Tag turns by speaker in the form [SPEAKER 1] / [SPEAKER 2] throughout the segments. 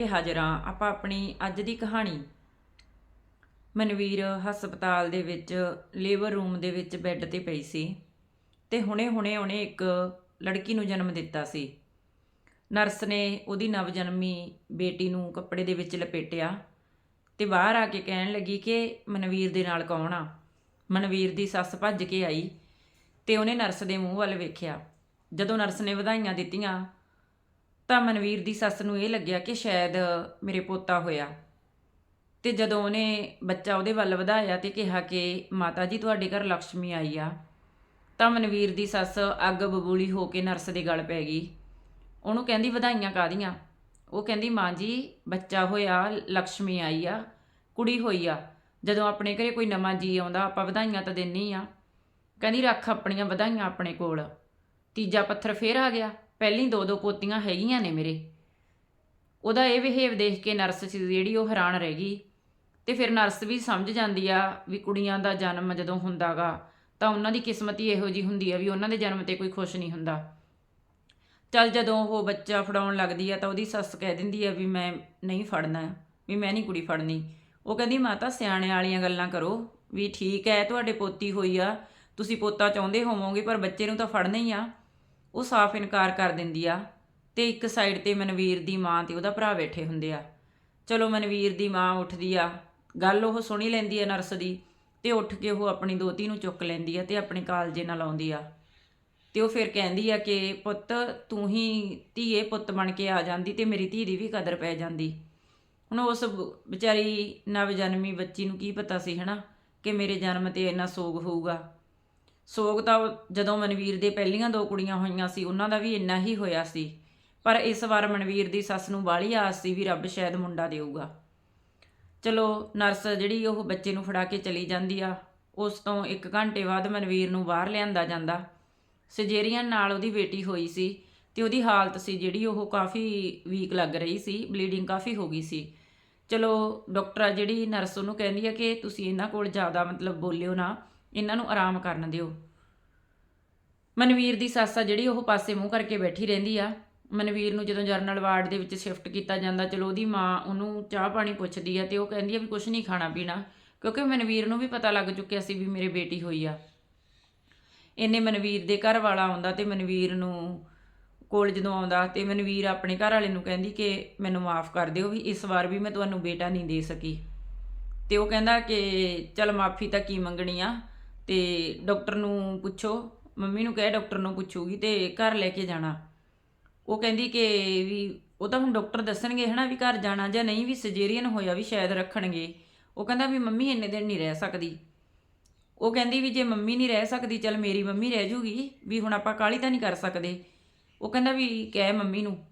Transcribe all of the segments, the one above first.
[SPEAKER 1] ਤੇ ਹਾਜ਼ਰਾਂ ਆਪਾਂ ਆਪਣੀ ਅੱਜ ਦੀ ਕਹਾਣੀ ਮਨਵੀਰ ਹਸਪਤਾਲ ਦੇ ਵਿੱਚ ਲੇਬਰ ਰੂਮ ਦੇ ਵਿੱਚ ਬੈੱਡ ਤੇ ਪਈ ਸੀ ਤੇ ਹੁਣੇ-ਹੁਣੇ ਉਹਨੇ ਇੱਕ ਲੜਕੀ ਨੂੰ ਜਨਮ ਦਿੱਤਾ ਸੀ। ਨਰਸ ਨੇ ਉਹਦੀ ਨਵਜਨਮੀ ਬੇਟੀ ਨੂੰ ਕੱਪੜੇ ਦੇ ਵਿੱਚ ਲਪੇਟਿਆ ਤੇ ਬਾਹਰ ਆ ਕੇ ਕਹਿਣ ਲੱਗੀ ਕਿ ਮਨਵੀਰ ਦੇ ਨਾਲ ਕੌਣ ਆ? ਮਨਵੀਰ ਦੀ ਸੱਸ ਭੱਜ ਕੇ ਆਈ ਤੇ ਉਹਨੇ ਨਰਸ ਦੇ ਮੂੰਹ ਵੱਲ ਵੇਖਿਆ। ਜਦੋਂ ਨਰਸ ਨੇ ਵਧਾਈਆਂ ਦਿੱਤੀਆਂ ਤਾਂ ਮਨਵੀਰ ਦੀ ਸੱਸ ਨੂੰ ਇਹ ਲੱਗਿਆ ਕਿ ਸ਼ਾਇਦ ਮੇਰੇ ਪੋਤਾ ਹੋਇਆ। ਤੇ ਜਦੋਂ ਉਹਨੇ ਬੱਚਾ ਉਹਦੇ ਵੱਲ ਵਧਾਇਆ ਤੇ ਕਿਹਾ ਕਿ ਮਾਤਾ ਜੀ, ਤੁਹਾਡੇ ਘਰ ਲక్ష్ਮੀ ਆਈ ਆ, ਤਾਂ ਮਨਵੀਰ ਦੀ ਸੱਸ ਅੱਗ ਬਬੂਲੀ ਹੋ ਕੇ ਨਰਸ ਦੇ ਗਲ ਪੈ ਗਈ। ਉਹਨੂੰ ਕਹਿੰਦੀ, ਵਧਾਈਆਂ ਕਾਦੀਆਂ ਉਹ ਕਹਿੰਦੀ, ਮਾਂ ਜੀ, ਬੱਚਾ ਹੋਇਆ ਲక్ష్ਮੀ ਆਈ ਆ, ਕੁੜੀ ਹੋਈ ਆ। ਜਦੋਂ ਆਪਣੇ ਘਰੇ ਕੋਈ ਨਵਾਂ ਜੀ ਆਉਂਦਾ, ਆਪਾਂ ਵਧਾਈਆਂ ਤਾਂ ਦਿੰਨੀ ਆ। ਕਹਿੰਦੀ, ਰੱਖ ਆਪਣੀਆਂ ਵਧਾਈਆਂ ਆਪਣੇ ਕੋਲ। ਤੀਜਾ ਪੱਥਰ ਫੇਰ ਆ ਗਿਆ। ਪਹਿਲੀ ਦੋ ਦੋ ਪੋਤੀਆਂ ਹੈਗੀਆਂ ਨੇ ਮੇਰੇ। ਉਹਦਾ ਇਹ ਬਿਹੇਵ ਦੇਖ ਕੇ ਨਰਸ ਸੀ ਜਿਹੜੀ ਉਹ ਹੈਰਾਨ ਰਹਿ ਗਈ ਤੇ ਫਿਰ ਨਰਸ ਵੀ ਸਮਝ ਜਾਂਦੀ ਆ ਵੀ ਕੁੜੀਆਂ ਦਾ ਜਨਮ ਜਦੋਂ ਹੁੰਦਾਗਾ, ਤਾਂ ਉਹਨਾਂ ਦੀ ਕਿਸਮਤ ਹੀ ਇਹੋ ਜੀ ਹੁੰਦੀ ਆ ਵੀ ਉਹਨਾਂ ਦੇ ਜਨਮ ਤੇ ਕੋਈ ਖੁਸ਼ ਨਹੀਂ ਹੁੰਦਾ। ਚੱਲ ਜਦੋਂ ਉਹ ਬੱਚਾ ਫੜਾਉਣ ਲੱਗਦੀ ਆ ਤਾਂ ਉਹਦੀ ਸੱਸ ਕਹਿ ਦਿੰਦੀ ਆ ਵੀ ਮੈਂ ਨਹੀਂ ਫੜਨਾ, ਵੀ ਮੈਂ ਨਹੀਂ ਕੁੜੀ ਫੜਨੀ। ਉਹ ਕਹਿੰਦੀ, ਮਾਤਾ, ਸਿਆਣੇ ਵਾਲੀਆਂ ਗੱਲਾਂ ਕਰੋ, ਵੀ ਠੀਕ ਹੈ ਤੁਹਾਡੇ ਪੋਤੀ ਹੋਈ ਆ, ਤੁਸੀਂ ਪੋਤਾ ਚਾਹੁੰਦੇ ਹੋਵੋਗੇ, ਪਰ ਬੱਚੇ ਨੂੰ ਤਾਂ ਫੜਨਾ ਹੀ ਆ। ਉਹ ਸਾਫ਼ ਇਨਕਾਰ ਕਰ ਦਿੰਦੀ ਆ ਤੇ ਇੱਕ ਸਾਈਡ ਤੇ ਮਨਵੀਰ ਦੀ ਮਾਂ ਤੇ ਉਹਦਾ ਭਰਾ ਬੈਠੇ ਹੁੰਦੇ ਆ। ਚਲੋ ਮਨਵੀਰ ਦੀ ਮਾਂ ਉੱਠਦੀ ਆ, ਗੱਲ ਉਹ ਸੁਣੀ ਲੈਂਦੀ ਆ ਨਰਸ ਦੀ ਤੇ ਉੱਠ ਕੇ ਉਹ ਆਪਣੀ ਦੋਤੀ ਨੂੰ ਚੁੱਕ ਲੈਂਦੀ ਆ ਤੇ ਆਪਣੇ ਕਾਲਜੇ ਨਾਲ ਆਉਂਦੀ ਆ। ਤੇ ਉਹ ਫਿਰ ਕਹਿੰਦੀ ਆ ਕਿ ਪੁੱਤ ਤੂੰ ਹੀ ਧੀਏ ਪੁੱਤ ਬਣ ਕੇ ਆ ਜਾਂਦੀ ਤੇ ਮੇਰੀ ਧੀ ਦੀ ਵੀ ਕਦਰ ਪੈ ਜਾਂਦੀ। ਹੁਣ ਉਸ ਵਿਚਾਰੀ ਨਵਜਨਮੀ ਬੱਚੀ ਨੂੰ ਕੀ ਪਤਾ ਸੀ ਹਨਾ ਕਿ ਮੇਰੇ ਜਨਮ ਤੇ ਇੰਨਾ ਸੋਗ ਹੋਊਗਾ। ਸੋਗ ਤਾਂ ਜਦੋਂ ਮਨਵੀਰ ਦੇ ਪਹਿਲੀਆਂ ਦੋ ਕੁੜੀਆਂ ਹੋਈਆਂ ਸੀ, ਉਹਨਾਂ ਦਾ ਵੀ ਇੰਨਾ ਹੀ ਹੋਇਆ ਸੀ। ਪਰ ਇਸ ਵਾਰ ਮਨਵੀਰ ਦੀ ਸੱਸ ਨੂੰ ਬਾਹਲੀ ਆਸ ਸੀ ਵੀ ਰੱਬ ਸ਼ਾਇਦ ਮੁੰਡਾ ਦੇਊਗਾ। ਚਲੋ, ਨਰਸ ਜਿਹੜੀ ਉਹ ਬੱਚੇ ਨੂੰ ਫੜਾ ਕੇ ਚਲੀ ਜਾਂਦੀ ਆ, ਉਸ ਤੋਂ 1 ਘੰਟੇ ਬਾਅਦ ਮਨਵੀਰ ਨੂੰ ਬਾਹਰ ਲਿਆਂਦਾ ਜਾਂਦਾ। ਸਜੇਰੀਅਨ ਨਾਲ ਉਹਦੀ ਬੇਟੀ ਹੋਈ ਸੀ ਤੇ ਉਹਦੀ ਹਾਲਤ ਸੀ ਜਿਹੜੀ ਉਹ ਕਾਫੀ ਵੀਕ ਲੱਗ ਰਹੀ ਸੀ ਬਲੀਡਿੰਗ ਕਾਫੀ ਹੋ ਗਈ ਸੀ। ਚਲੋ, ਡਾਕਟਰ ਆ ਜਿਹੜੀ ਨਰਸ ਉਹਨੂੰ ਕਹਿੰਦੀ ਆ ਕਿ ਤੁਸੀਂ ਇਹਨਾਂ ਕੋਲ ਜ਼ਿਆਦਾ ਮਤਲਬ ਬੋਲਿਓ ਨਾ। ਇਹਨਾਂ ਨੂੰ ਆਰਾਮ ਕਰਨ ਦਿਓ। ਮਨਵੀਰ ਦੀ ਸੱਸ ਆ ਜਿਹੜੀ, ਉਹ ਪਾਸੇ ਮੂੰਹ ਕਰਕੇ ਬੈਠੀ ਰਹਿੰਦੀ ਆ। ਮਨਵੀਰ ਨੂੰ ਜਦੋਂ ਜਰਨਲ ਵਾਰਡ ਦੇ ਵਿੱਚ ਸ਼ਿਫਟ ਕੀਤਾ ਜਾਂਦਾ, ਚਲੋ ਉਹਦੀ ਮਾਂ ਉਹਨੂੰ ਚਾਹ ਪਾਣੀ ਪੁੱਛਦੀ ਆ ਤੇ ਉਹ ਕਹਿੰਦੀ ਆ ਵੀ ਕੁਝ ਨਹੀਂ ਖਾਣਾ ਪੀਣਾ, ਕਿਉਂਕਿ ਮਨਵੀਰ ਨੂੰ ਵੀ ਪਤਾ ਲੱਗ ਚੁੱਕਿਆ ਸੀ ਵੀ ਮੇਰੇ ਬੇਟੀ ਹੋਈ ਆ। ਇੰਨੇ ਮਨਵੀਰ ਦੇ ਘਰ ਵਾਲਾ ਆਉਂਦਾ ਤੇ ਮਨਵੀਰ ਨੂੰ ਕੋਲ ਜਦੋਂ ਆਉਂਦਾ ਤੇ ਮਨਵੀਰ ਆਪਣੇ ਘਰ ਵਾਲੇ ਨੂੰ ਕਹਿੰਦੀ ਕਿ ਮੈਨੂੰ ਮਾਫ ਕਰ ਦਿਓ ਵੀ ਇਸ ਵਾਰ ਵੀ ਮੈਂ ਤੁਹਾਨੂੰ ਬੇਟਾ ਨਹੀਂ ਦੇ ਸਕੀ। ਤੇ ਉਹ ਕਹਿੰਦਾ ਕਿ, ਚਲ ਮਾਫੀ ਤਾਂ ਕੀ ਮੰਗਣੀ ਆ? ਤੇ ਡਾਕਟਰ ਨੂੰ ਪੁੱਛੋ, ਮੰਮੀ ਨੂੰ ਕਹੇ ਡਾਕਟਰ ਨੂੰ ਪੁੱਛੂਗੀ ਤੇ ਘਰ ਲੈ ਕੇ ਜਾਣਾ। ਉਹ ਕਹਿੰਦੀ ਕਿ ਵੀ ਉਹ ਤਾਂ ਹੁਣ ਡਾਕਟਰ ਦੱਸਣਗੇ ਹਨਾ ਵੀ ਘਰ ਜਾਣਾ ਜਾਂ ਨਹੀਂ, ਵੀ ਸਜੇਰੀਅਨ ਹੋਇਆ ਵੀ ਸ਼ਾਇਦ ਰੱਖਣਗੇ। ਉਹ ਕਹਿੰਦਾ ਵੀ ਮੰਮੀ ਇੰਨੇ ਦਿਨ ਨਹੀਂ ਰਹਿ ਸਕਦੀ। ਉਹ ਕਹਿੰਦੀ ਵੀ ਜੇ ਮੰਮੀ ਨਹੀਂ ਰਹਿ ਸਕਦੀ, ਚਲ ਮੇਰੀ ਮੰਮੀ ਰਹਿ ਜੂਗੀ, ਵੀ ਹੁਣ ਆਪਾਂ ਕਾਲੀ ਤਾਂ ਨਹੀਂ ਕਰ ਸਕਦੇ। ਉਹ ਕਹਿੰਦਾ ਵੀ ਕਹਿ ਮੰਮੀ ਨੂੰ,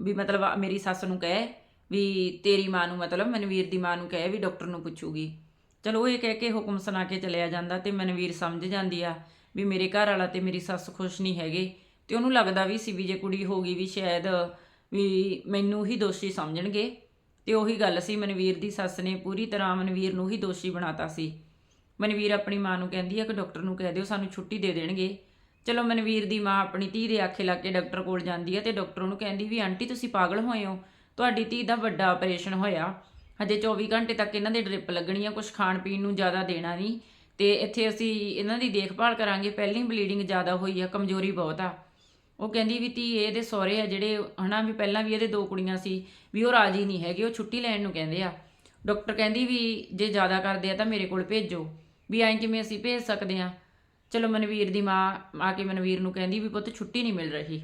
[SPEAKER 1] ਵੀ ਮਤਲਬ ਮੇਰੀ ਸੱਸ ਨੂੰ ਕਹਿ, ਵੀ ਤੇਰੀ ਮਾਂ ਨੂੰ ਮਤਲਬ ਮਨਵੀਰ ਦੀ ਮਾਂ ਨੂੰ ਕਹਿ ਵੀ ਡਾਕਟਰ ਨੂੰ ਪੁੱਛੂਗੀ। ਚਲੋ ਉਹ ਇਹ ਕਹਿ ਕੇ ਹੁਕਮ ਸੁਣਾ ਕੇ ਚਲਿਆ ਜਾਂਦਾ ਤੇ ਮਨਵੀਰ ਸਮਝ ਜਾਂਦੀ ਆ ਵੀ ਮੇਰੇ ਘਰ ਵਾਲਾ ਤੇ ਮੇਰੀ ਸੱਸ ਖੁਸ਼ ਨਹੀਂ ਹੈਗੇ। ਤੇ ਉਹਨੂੰ ਲੱਗਦਾ ਵੀ ਸੀ ਵੀ ਜੇ ਕੁੜੀ ਹੋ ਗਈ ਵੀ ਸ਼ਾਇਦ ਵੀ ਮੈਨੂੰ ਹੀ ਦੋਸ਼ੀ ਸਮਝਣਗੇ। ਤੇ ਉਹੀ ਗੱਲ ਸੀ, ਮਨਵੀਰ ਦੀ ਸੱਸ ਨੇ ਪੂਰੀ ਤਰ੍ਹਾਂ ਮਨਵੀਰ ਨੂੰ ਹੀ ਦੋਸ਼ੀ ਬਣਾਤਾ ਸੀ। ਮਨਵੀਰ ਆਪਣੀ ਮਾਂ ਨੂੰ ਕਹਿੰਦੀ ਆ ਕਿ ਡਾਕਟਰ ਨੂੰ ਕਹਿ ਦਿਓ, ਸਾਨੂੰ ਛੁੱਟੀ ਦੇ ਦੇਣਗੇ। ਚਲੋ ਮਨਵੀਰ ਦੀ ਮਾਂ ਆਪਣੀ ਧੀ ਦੇ ਆਖੇ ਲੱਗ ਕੇ ਡਾਕਟਰ ਕੋਲ ਜਾਂਦੀ ਆ ਤੇ ਡਾਕਟਰ ਉਹਨੂੰ ਕਹਿੰਦੀ ਵੀ, ਆਂਟੀ, ਤੁਸੀਂ ਪਾਗਲ ਹੋਏ ਹੋ। ਤੁਹਾਡੀ ਧੀ ਦਾ ਵੱਡਾ ਆਪਰੇਸ਼ਨ ਹੋਇਆ। ਹਜੇ 24 ਘੰਟੇ ਤੱਕ ਇਹਨਾਂ ਦੇ ਡ੍ਰਿਪ ਲੱਗਣੀ ਆ ਕੁਝ ਖਾਣ ਪੀਣ ਨੂੰ ਜ਼ਿਆਦਾ ਦੇਣਾ ਨਹੀਂ। ਤੇ ਇੱਥੇ ਅਸੀਂ ਇਹਨਾਂ ਦੀ ਦੇਖਭਾਲ ਕਰਾਂਗੇ, ਪਹਿਲੀ ਬਲੀਡਿੰਗ ਜ਼ਿਆਦਾ ਹੋਈ ਆ, ਕਮਜ਼ੋਰੀ ਬਹੁਤ ਆ। ਉਹ ਕਹਿੰਦੀ ਵੀ ਧੀ ਇਹਦੇ ਸਹੁਰੇ ਆ ਜਿਹੜੇ, ਹਨਾ ਵੀ ਪਹਿਲਾਂ ਵੀ ਇਹਦੇ ਦੋ ਕੁੜੀਆਂ ਸੀ, ਵੀ ਉਹ ਰਾਜੀ ਨਹੀਂ ਹੈਗੇ, ਉਹ ਛੁੱਟੀ ਲੈਣ ਨੂੰ ਕਹਿੰਦੇ ਆ। ਡਾਕਟਰ ਕਹਿੰਦੀ ਵੀ ਜੇ ਜ਼ਿਆਦਾ ਕਰਦੇ ਆ ਤਾਂ ਮੇਰੇ ਕੋਲ ਭੇਜੋ, ਵੀ ਐਂ ਕਿਵੇਂ ਅਸੀਂ ਭੇਜ ਸਕਦੇ ਆ? ਚਲੋ ਮਨਵੀਰ ਦੀ ਮਾਂ ਆ ਕੇ ਮਨਵੀਰ ਨੂੰ ਕਹਿੰਦੀ ਵੀ ਪੁੱਤ ਛੁੱਟੀ ਨਹੀਂ ਮਿਲ ਰਹੀ।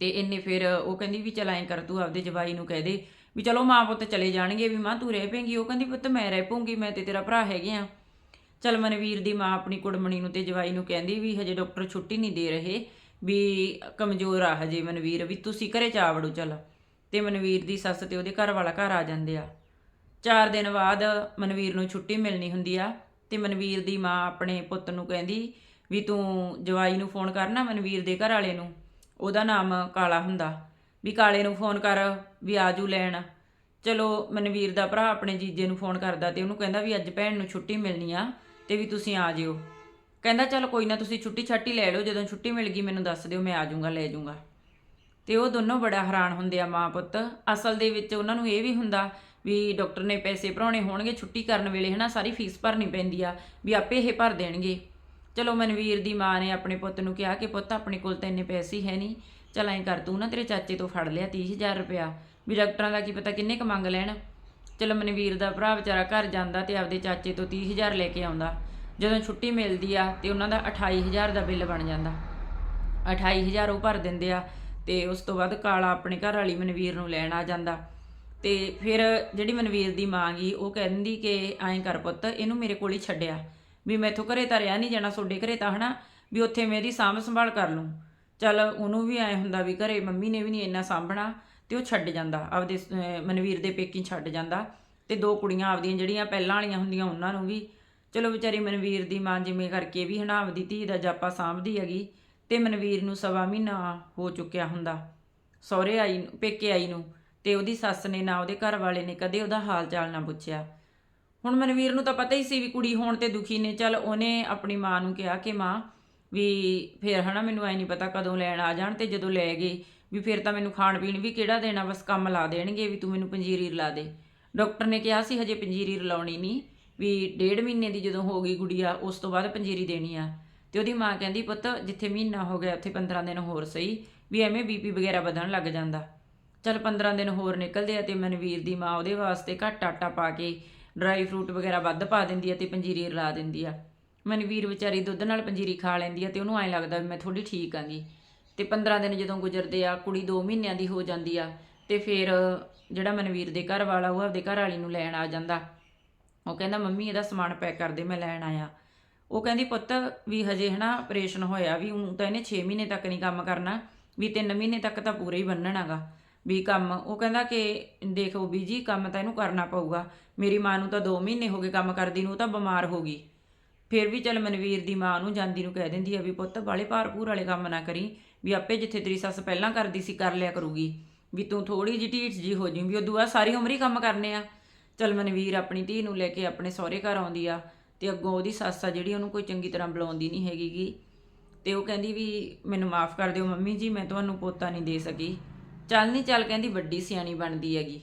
[SPEAKER 1] ਤੇ ਇੰਨੇ ਫਿਰ ਉਹ ਕਹਿੰਦੀ ਵੀ ਚਲ ਐਂ ਕਰ, ਤੂੰ ਆਪਦੇ ਜਵਾਈ ਨੂੰ ਕਹਿ ਦੇ ਵੀ ਚਲੋ ਮਾਂ ਪੁੱਤ ਚਲੇ ਜਾਣਗੇ ਵੀ ਮਾਂ ਤੂੰ ਰਹਿ ਪੇਂਗੀ ਉਹ ਕਹਿੰਦੀ, ਪੁੱਤ ਮੈਂ ਰਹਿ ਪਊਂਗੀ ਮੈਂ ਤੇ ਤੇਰਾ ਭਰਾ ਹੈਗੇ ਆ। ਚਲ ਮਨਵੀਰ ਦੀ ਮਾਂ ਆਪਣੀ ਕੁੜਮਣੀ ਨੂੰ ਤੇ ਜਵਾਈ ਨੂੰ ਕਹਿੰਦੀ ਵੀ ਹਜੇ ਡਾਕਟਰ ਛੁੱਟੀ ਨਹੀਂ ਦੇ ਰਹੇ, ਵੀ ਕਮਜ਼ੋਰ ਆ ਹਜੇ ਮਨਵੀਰ, ਵੀ ਤੁਸੀਂ ਘਰੇ ਚਾ ਵੜੋ, ਚਲ। ਤੇ ਮਨਵੀਰ ਦੀ ਸੱਸ ਤੇ ਉਹਦੇ ਘਰ ਵਾਲਾ ਘਰ ਆ ਜਾਂਦੇ ਆ। ਚਾਰ ਦਿਨ ਬਾਅਦ ਮਨਵੀਰ ਨੂੰ ਛੁੱਟੀ ਮਿਲਣੀ ਹੁੰਦੀ ਆ ਤੇ ਮਨਵੀਰ ਦੀ ਮਾਂ ਆਪਣੇ ਪੁੱਤ ਨੂੰ ਕਹਿੰਦੀ ਵੀ ਤੂੰ ਜਵਾਈ ਨੂੰ ਫੋਨ ਕਰਨਾ ਮਨਵੀਰ ਦੇ ਘਰ ਵਾਲੇ ਨੂੰ। ਉਹਦਾ ਨਾਮ ਕਾਲਾ ਹੁੰਦਾ। ਵੀ ਕਾਲੇ ਨੂੰ ਫੋਨ ਕਰ ਵੀ ਆਜੂ ਲੈਣ। ਚਲੋ ਮਨਵੀਰ ਦਾ ਭਰਾ ਆਪਣੇ ਜੀਜੇ ਨੂੰ ਫੋਨ ਕਰਦਾ ਤੇ ਉਹਨੂੰ ਕਹਿੰਦਾ ਵੀ ਅੱਜ ਭੈਣ ਨੂੰ ਛੁੱਟੀ ਮਿਲਣੀ ਆ ਤੇ ਵੀ ਤੁਸੀਂ ਆ ਜਿਓ। ਕਹਿੰਦਾ, ਚਲ ਕੋਈ ਨਾ, ਤੁਸੀਂ ਛੁੱਟੀ ਛਾਟੀ ਲੈ ਲਓ, ਜਦੋਂ ਛੁੱਟੀ ਮਿਲ ਗਈ ਮੈਨੂੰ ਦੱਸ ਦਿਓ, ਮੈਂ ਆ ਜਾਊਂਗਾ ਲੈ ਜਾਊਂਗਾ ਤੇ ਉਹ ਦੋਨੋਂ ਬੜਾ ਹੈਰਾਨ ਹੁੰਦੇ ਆ ਮਾਂ ਪੁੱਤ। ਅਸਲ ਦੇ ਵਿੱਚ ਉਹਨਾਂ ਨੂੰ ਇਹ ਵੀ ਹੁੰਦਾ ਵੀ ਡਾਕਟਰ ਨੇ ਪੈਸੇ ਭਰਾਉਣੇ ਹੋਣਗੇ ਛੁੱਟੀ ਕਰਨ ਵੇਲੇ, ਹਨਾ, ਸਾਰੀ ਫੀਸ ਭਰਨੀ ਪੈਂਦੀ ਆ ਵੀ ਆਪੇ ਇਹ ਭਰ ਦੇਣਗੇ। ਚਲੋ, ਮਨਵੀਰ ਦੀ ਮਾਂ ਨੇ ਆਪਣੇ ਪੁੱਤ ਨੂੰ ਕਿਹਾ ਕਿ ਪੁੱਤ, ਆਪਣੇ ਕੋਲ ਤਾਂ ਇੰਨੇ ਪੈਸੇ ਹੈ ਨਹੀਂ। ਚੱਲ ਐਂ ਕਰ, ਤੂੰ ਨਾ ਤੇਰੇ ਚਾਚੇ ਤੋਂ ਫੜ ਲਿਆ 30000 ਰੁਪਇਆ। ਵੀ ਡਾਕਟਰਾਂ ਦਾ ਕੀ ਪਤਾ ਕਿੰਨੇ ਕ ਮੰਗ ਲੈਣ। ਚਲੋ ਮਨਵੀਰ ਦਾ ਭਰਾ ਵਿਚਾਰਾ ਘਰ ਜਾਂਦਾ ਤੇ ਆਪਦੇ ਚਾਚੇ ਤੋਂ 30000 ਲੈ ਕੇ ਆਉਂਦਾ। ਜਦੋਂ ਛੁੱਟੀ ਮਿਲਦੀ ਆ ਤੇ ਉਹਨਾਂ ਦਾ 28000 ਦਾ ਬਿੱਲ ਬਣ ਜਾਂਦਾ। 28000 ਉਹ ਭਰ ਦਿੰਦੇ ਆ ਤੇ ਉਸ ਤੋਂ ਬਾਅਦ ਕਾਲਾ ਆਪਣੇ ਘਰ ਵਾਲੀ ਮਨਵੀਰ ਨੂੰ ਲੈਣ ਆ ਜਾਂਦਾ। ਤੇ ਫਿਰ ਜਿਹੜੀ ਮਨਵੀਰ ਦੀ ਮਾਂ ਗਈ ਉਹ ਕਹਿੰਦੀ ਕਿ ਐਂ ਕਰ ਪੁੱਤ, ਇਹਨੂੰ ਮੇਰੇ ਕੋਲ ਹੀ ਛੱਡਿਆ। ਵੀ ਮੈਥੋਂ ਘਰੇ ਤਾਂ ਰਿਆ ਨਹੀਂ ਜਾਣਾ ਤੁਹਾਡੇ ਘਰੇ ਤਾਂ ਹਨਾ, ਵੀ ਉੱਥੇ ਮੇਰੀ ਸਾਂਭ ਸੰਭਾਲ ਕਰ ਲੂੰ। ਚੱਲ ਉਹਨੂੰ ਵੀ ਐ ਹੁੰਦਾ ਵੀ ਘਰੇ ਮੰਮੀ ਨੇ ਵੀ ਨਹੀਂ ਇੰਨਾ ਸਾਂਭਣਾ ਤੇ ਉਹ ਛੱਡ ਜਾਂਦਾ, ਆਪਦੇ ਮਨਵੀਰ ਦੇ ਪੇਕੀ ਛੱਡ ਜਾਂਦਾ ਤੇ ਦੋ ਕੁੜੀਆਂ ਆਪਦੀਆਂ ਜਿਹੜੀਆਂ ਪਹਿਲਾਂ ਵਾਲੀਆਂ ਹੁੰਦੀਆਂ ਉਹਨਾਂ ਨੂੰ ਵੀ। ਚਲੋ ਵਿਚਾਰੀ ਮਨਵੀਰ ਦੀ ਮਾਂ ਜਿਵੇਂ ਕਰਕੇ ਵੀ ਹਨਾ ਆਪਦੀ ਧੀ ਦਾ ਜਾਪਾ ਸਾਂਭਦੀ ਹੈਗੀ ਤੇ ਮਨਵੀਰ ਨੂੰ ਸਵਾ ਮਹੀਨਾ ਹੋ ਚੁੱਕਿਆ ਹੁੰਦਾ ਸਹੁਰੇ ਆਈ ਪੇਕੇ ਆਈ ਨੂੰ ਤੇ ਉਹਦੀ ਸੱਸ ਨੇ ਨਾ ਉਹਦੇ ਘਰ ਵਾਲੇ ਨੇ ਕਦੇ ਉਹਦਾ ਹਾਲ ਚਾਲ ਨਾ ਪੁੱਛਿਆ। ਹੁਣ ਮਨਵੀਰ ਨੂੰ ਤਾਂ ਪਤਾ ਹੀ ਸੀ ਵੀ ਕੁੜੀ ਹੋਣ ਤੇ ਦੁਖੀ ਨੇ, ਚੱਲ ਉਹਨੇ ਆਪਣੀ ਮਾਂ ਨੂੰ ਕਿਹਾ ਕਿ ਮਾਂ ਵੀ ਫਿਰ ਹਨਾ ਮੈਨੂੰ ਐ ਨਹੀਂ ਪਤਾ ਕਦੋਂ ਲੈਣ ਆ ਜਾਣ ਤੇ ਜਦੋਂ ਲੈ ਗਏ। ਵੀ ਫਿਰ ਤਾਂ ਮੈਨੂੰ ਖਾਣ ਪੀਣ ਵੀ ਕਿਹੜਾ ਦੇਣਾ, ਬਸ ਕੰਮ ਲਾ ਦੇਣਗੇ ਵੀ ਤੂੰ ਮੈਨੂੰ ਪੰਜੀਰੀ ਰਲਾ ਦੇ। ਡਾਕਟਰ ਨੇ ਕਿਹਾ ਸੀ ਹਜੇ ਪੰਜੀਰੀ ਰਲਾਉਣੀ ਨਹੀਂ ਵੀ ਡੇਢ ਮਹੀਨੇ ਦੀ ਜਦੋਂ ਹੋ ਗਈ ਗੁੜੀਆ, ਉਸ ਤੋਂ ਬਾਅਦ ਪੰਜੀਰੀ ਦੇਣੀ ਆ। ਤੇ ਉਹਦੀ ਮਾਂ ਕਹਿੰਦੀ, ਪੁੱਤ, ਜਿੱਥੇ ਮਹੀਨਾ ਹੋ ਗਿਆ, ਉੱਥੇ 15 ਦਿਨ ਹੋਰ ਸਹੀ, ਵੀ ਐਵੇਂ ਬੀਪੀ ਵਗੈਰਾ ਵਧਣ ਲੱਗ ਜਾਂਦਾ। ਚਲ 15 ਦਿਨ ਹੋਰ ਨਿਕਲਦੇ ਆ ਤੇ ਮਨਵੀਰ ਦੀ ਮਾਂ ਉਹਦੇ ਵਾਸਤੇ ਘੱਟ ਆਟਾ ਪਾ ਕੇ, ਡਰਾਈ ਫਰੂਟ ਵਗੈਰਾ ਵੱਧ ਪਾ ਦਿੰਦੀ ਆ ਤੇ ਪੰਜੀਰੀ ਰਲਾ ਦਿੰਦੀ ਆ। ਮਨਵੀਰ ਵਿਚਾਰੀ ਦੁੱਧ ਨਾਲ ਪੰਜੀਰੀ ਖਾ ਲੈਂਦੀ ਆ ਤੇ ਉਹਨੂੰ ਐਂ ਲੱਗਦਾ ਵੀ ਮੈਂ ਥੋੜੀ ਠੀਕ ਆਂਗੀ ਤੇ 15 ਦਿਨ ਜਦੋਂ ਗੁਜ਼ਰਦੇ ਆ, ਕੁੜੀ 2 ਮਹੀਨਿਆਂ ਦੀ ਹੋ ਜਾਂਦੀ ਆ ਤੇ ਫਿਰ ਜਿਹੜਾ ਮਨਵੀਰ ਦੇ ਘਰ ਵਾਲਾ ਉਹ ਆਪਦੇ ਘਰ ਵਾਲੀ ਨੂੰ ਲੈਣ ਆ ਜਾਂਦਾ। ਉਹ ਕਹਿੰਦਾ, ਮੰਮੀ, ਇਹਦਾ ਸਮਾਨ ਪੈਕ ਕਰ ਦੇ, ਮੈਂ ਲੈਣ ਆਇਆ। ਉਹ ਕਹਿੰਦੀ, ਪੁੱਤ, ਵੀ ਹਜੇ ਹਨਾ ਆਪਰੇਸ਼ਨ ਹੋਇਆ ਵੀ ਹੁਣ ਤਾਂ ਇਹਨੇ 6 ਮਹੀਨੇ ਤੱਕ ਨਹੀਂ ਕੰਮ ਕਰਨਾ, ਵੀ 3 ਮਹੀਨੇ ਤੱਕ ਤਾਂ ਪੂਰੇ ਹੀ ਬੰਨਣਾਗਾ ਵੀ ਕੰਮ। ਉਹ ਕਹਿੰਦਾ ਕਿ ਦੇਖੋ ਬੀਜੀ ਕੰਮ ਤਾਂ ਇਹਨੂੰ ਕਰਨਾ ਪਊਗਾ। ਮੇਰੀ ਮਾਂ ਨੂੰ ਤਾਂ 2 ਮਹੀਨੇ ਹੋ ਗਏ ਕੰਮ ਕਰਦੀ ਨੂੰ, ਉਹ ਤਾਂ ਬਿਮਾਰ ਹੋ ਗਈ। ਫਿਰ ਵੀ ਚੱਲ ਮਨਵੀਰ ਦੀ ਮਾਂ ਨੂੰ, ਜਾਂਦੀ ਨੂੰ ਕਹਿ ਦਿੰਦੀ ਆ ਵੀ ਪੁੱਤ ਬਾਲੇ ਭਾਰਪੂਰ ਵਾਲੇ ਕੰਮ ਨਾ ਕਰੀ, ਵੀ ਆਪੇ ਜਿੱਥੇ ਤੇਰੀ ਸੱਸ ਪਹਿਲਾਂ ਕਰਦੀ ਸੀ ਕਰ ਲਿਆ ਕਰੂਗੀ। ਵੀ ਤੂੰ ਥੋੜੀ ਜਿਹੀ ਢੀਠ ਜੀ ਹੋ ਜੀ, ਵੀ ਉਹ ਬਾਅਦ ਸਾਰੀ ਉਮਰ ਹੀ ਕੰਮ ਕਰਨੇ ਆ। ਚੱਲ ਮਨਵੀਰ ਆਪਣੀ ਧੀ ਨੂੰ ਲੈ ਕੇ ਆਪਣੇ ਸਹੁਰੇ ਘਰ ਆਉਂਦੀ ਆ ਤੇ ਅੱਗੋਂ ਉਹਦੀ ਸੱਸ ਆ ਜਿਹੜੀ ਉਹਨੂੰ ਕੋਈ ਚੰਗੀ ਤਰ੍ਹਾਂ ਬੁਲਾਉਂਦੀ ਨਹੀਂ ਹੈਗੀਗੀ। ਤੇ ਉਹ ਕਹਿੰਦੀ ਵੀ ਮੈਨੂੰ ਮਾਫ ਕਰ ਦਿਓ ਮੰਮੀ ਜੀ, ਮੈਂ ਤੁਹਾਨੂੰ ਪੋਤਾ ਨਹੀਂ ਦੇ ਸਕੀ। ਚੱਲ ਨਹੀਂ ਚੱਲ ਕਹਿੰਦੀ ਵੱਡੀ ਸਿਆਣੀ ਬਣਦੀ ਹੈਗੀ।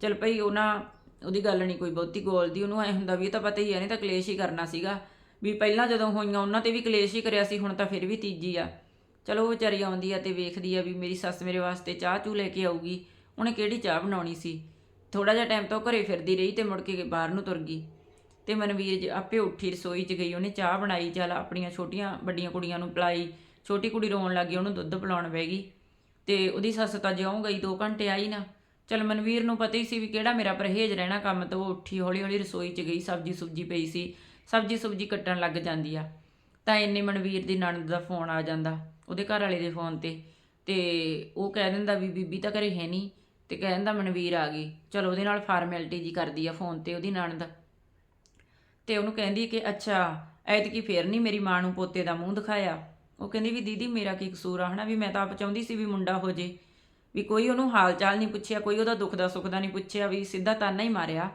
[SPEAKER 1] ਚੱਲ ਭਈ ਉਹਨਾਂ ਉਹਦੀ ਗੱਲ ਨਹੀਂ ਕੋਈ ਬਹੁਤੀ ਗੋਲਦੀ, ਉਹਨੂੰ ਐ ਹੁੰਦਾ ਵੀ ਇਹ ਤਾਂ ਪਤਾ ਹੀ ਹੈ ਨਹੀਂ ਤਾਂ ਕਲੇਸ਼ ਹੀ ਕਰਨਾ ਸੀਗਾ। ਵੀ ਪਹਿਲਾਂ ਜਦੋਂ ਹੋਈਆਂ ਉਹਨਾਂ ਤੇ ਵੀ ਕਲੇਸ਼ ਹੀ ਕਰਿਆ ਸੀ, ਹੁਣ ਤਾਂ ਫਿਰ ਵੀ ਤੀਜੀ ਆ। ਚਲੋ ਉਹ ਵਿਚਾਰੀ ਆਉਂਦੀ ਆ ਤੇ ਵੇਖਦੀ ਆ ਵੀ ਮੇਰੀ ਸੱਸ ਮੇਰੇ ਵਾਸਤੇ ਚਾਹ ਚੂ ਲੈ ਕੇ ਆਊਗੀ। ਉਹਨੇ ਕਿਹੜੀ ਚਾਹ ਬਣਾਉਣੀ ਸੀ? ਥੋੜਾ ਜਿਹਾ ਟਾਈਮ ਤੋਂ ਘਰੇ ਫਿਰਦੀ ਰਹੀ ਤੇ ਮੁੜ ਕੇ ਬਾਹਰ ਨੂੰ ਤੁਰ ਗਈ। ਤੇ ਮਨਵੀਰ ਜ- ਆਪੇ ਉੱਠੀ, ਰਸੋਈ 'ਚ ਗਈ, ਉਹਨੇ ਚਾਹ ਬਣਾਈ, ਚੱਲ ਆਪਣੀਆਂ ਛੋਟੀਆਂ ਵੱਡੀਆਂ ਕੁੜੀਆਂ ਨੂੰ ਪਿਲਾਈ, ਛੋਟੀ ਕੁੜੀ ਰੋਣ ਲੱਗੀ ਉਹਨੂੰ ਦੁੱਧ ਪਿਲਾਉਣ ਬਹਿ ਗਈ। ਤੇ ਉਹਦੀ ਸੱਸ ਤਾਂ ਜਿਉਂ ਗਈ 2 ਘੰਟੇ ਆਈ ਨਾ। ਚਲ ਮਨਵੀਰ ਨੂੰ ਪਤਾ ਹੀ ਸੀ ਵੀ ਕਿਹੜਾ ਮੇਰਾ ਪਰਹੇਜ ਰਹਿਣਾ ਕੰਮ, ਤੋਂ ਉਹ ਉੱਠੀ ਹੌਲੀ ਹੌਲੀ ਰਸੋਈ 'ਚ ਗਈ ਸਬਜੀ ਸੁਬਜੀ ਪਈ ਸੀ। ਸਬਜੀ ਸੁਬਜੀ ਕੱਟਣ ਲੱਗ ਜਾਂਦੀ ਆ। ਤਾਂ ਇੰਨੇ ਮਨਵੀਰ ਦੀ ਨਣਦ ਦਾ ਫੋਨ ਆ ਜਾਂਦਾ, ਉਹਦੇ ਘਰ ਵਾਲੇ ਦੇ ਫੋਨ ਤੇ। ਤੇ ਉਹ ਕਹਿ ਦਿੰਦਾ ਵੀ ਬੀਬੀ ਤਾਂ ਘਰੇ ਹੈ ਨਹੀਂ, ਤੇ ਕਹਿੰਦਾ ਮਨਵੀਰ ਆ ਗਈ। ਚਲ ਉਹਦੇ ਨਾਲ ਫਾਰਮੈਲਿਟੀ ਜੀ ਕਰਦੀ ਆ ਫੋਨ ਤੇ ਉਹਦੀ ਨਣਦ। ਤੇ ਉਹਨੂੰ ਕਹਿੰਦੀ ਕਿ ਅੱਛਾ, ਐਤਕੀ ਫੇਰ ਨਹੀਂ ਮੇਰੀ ਮਾਂ ਨੂੰ ਪੋਤੇ ਦਾ ਮੂੰਹ ਦਿਖਾਇਆ। ਉਹ ਕਹਿੰਦੀ ਵੀ ਦੀਦੀ ਮੇਰਾ ਕੀ ਕਸੂਰ ਆ, ਹਨਾ? ਵੀ ਮੈਂ ਤਾਂ ਆਪ ਚਾਹੁੰਦੀ ਸੀ ਵੀ ਮੁੰਡਾ ਹੋ ਜੇ। ਵੀ ਕੋਈ ਉਹਨੂੰ ਹਾਲ ਚਾਲ ਨਹੀਂ ਪੁੱਛਿਆ, ਕੋਈ ਉਹਦਾ ਦੁੱਖ ਦਾ ਸੁੱਖ ਦਾ ਨਹੀਂ ਪੁੱਛਿਆ, ਵੀ ਸਿੱਧਾ ਤਾਨਾ ਹੀ ਮਾਰਿਆ।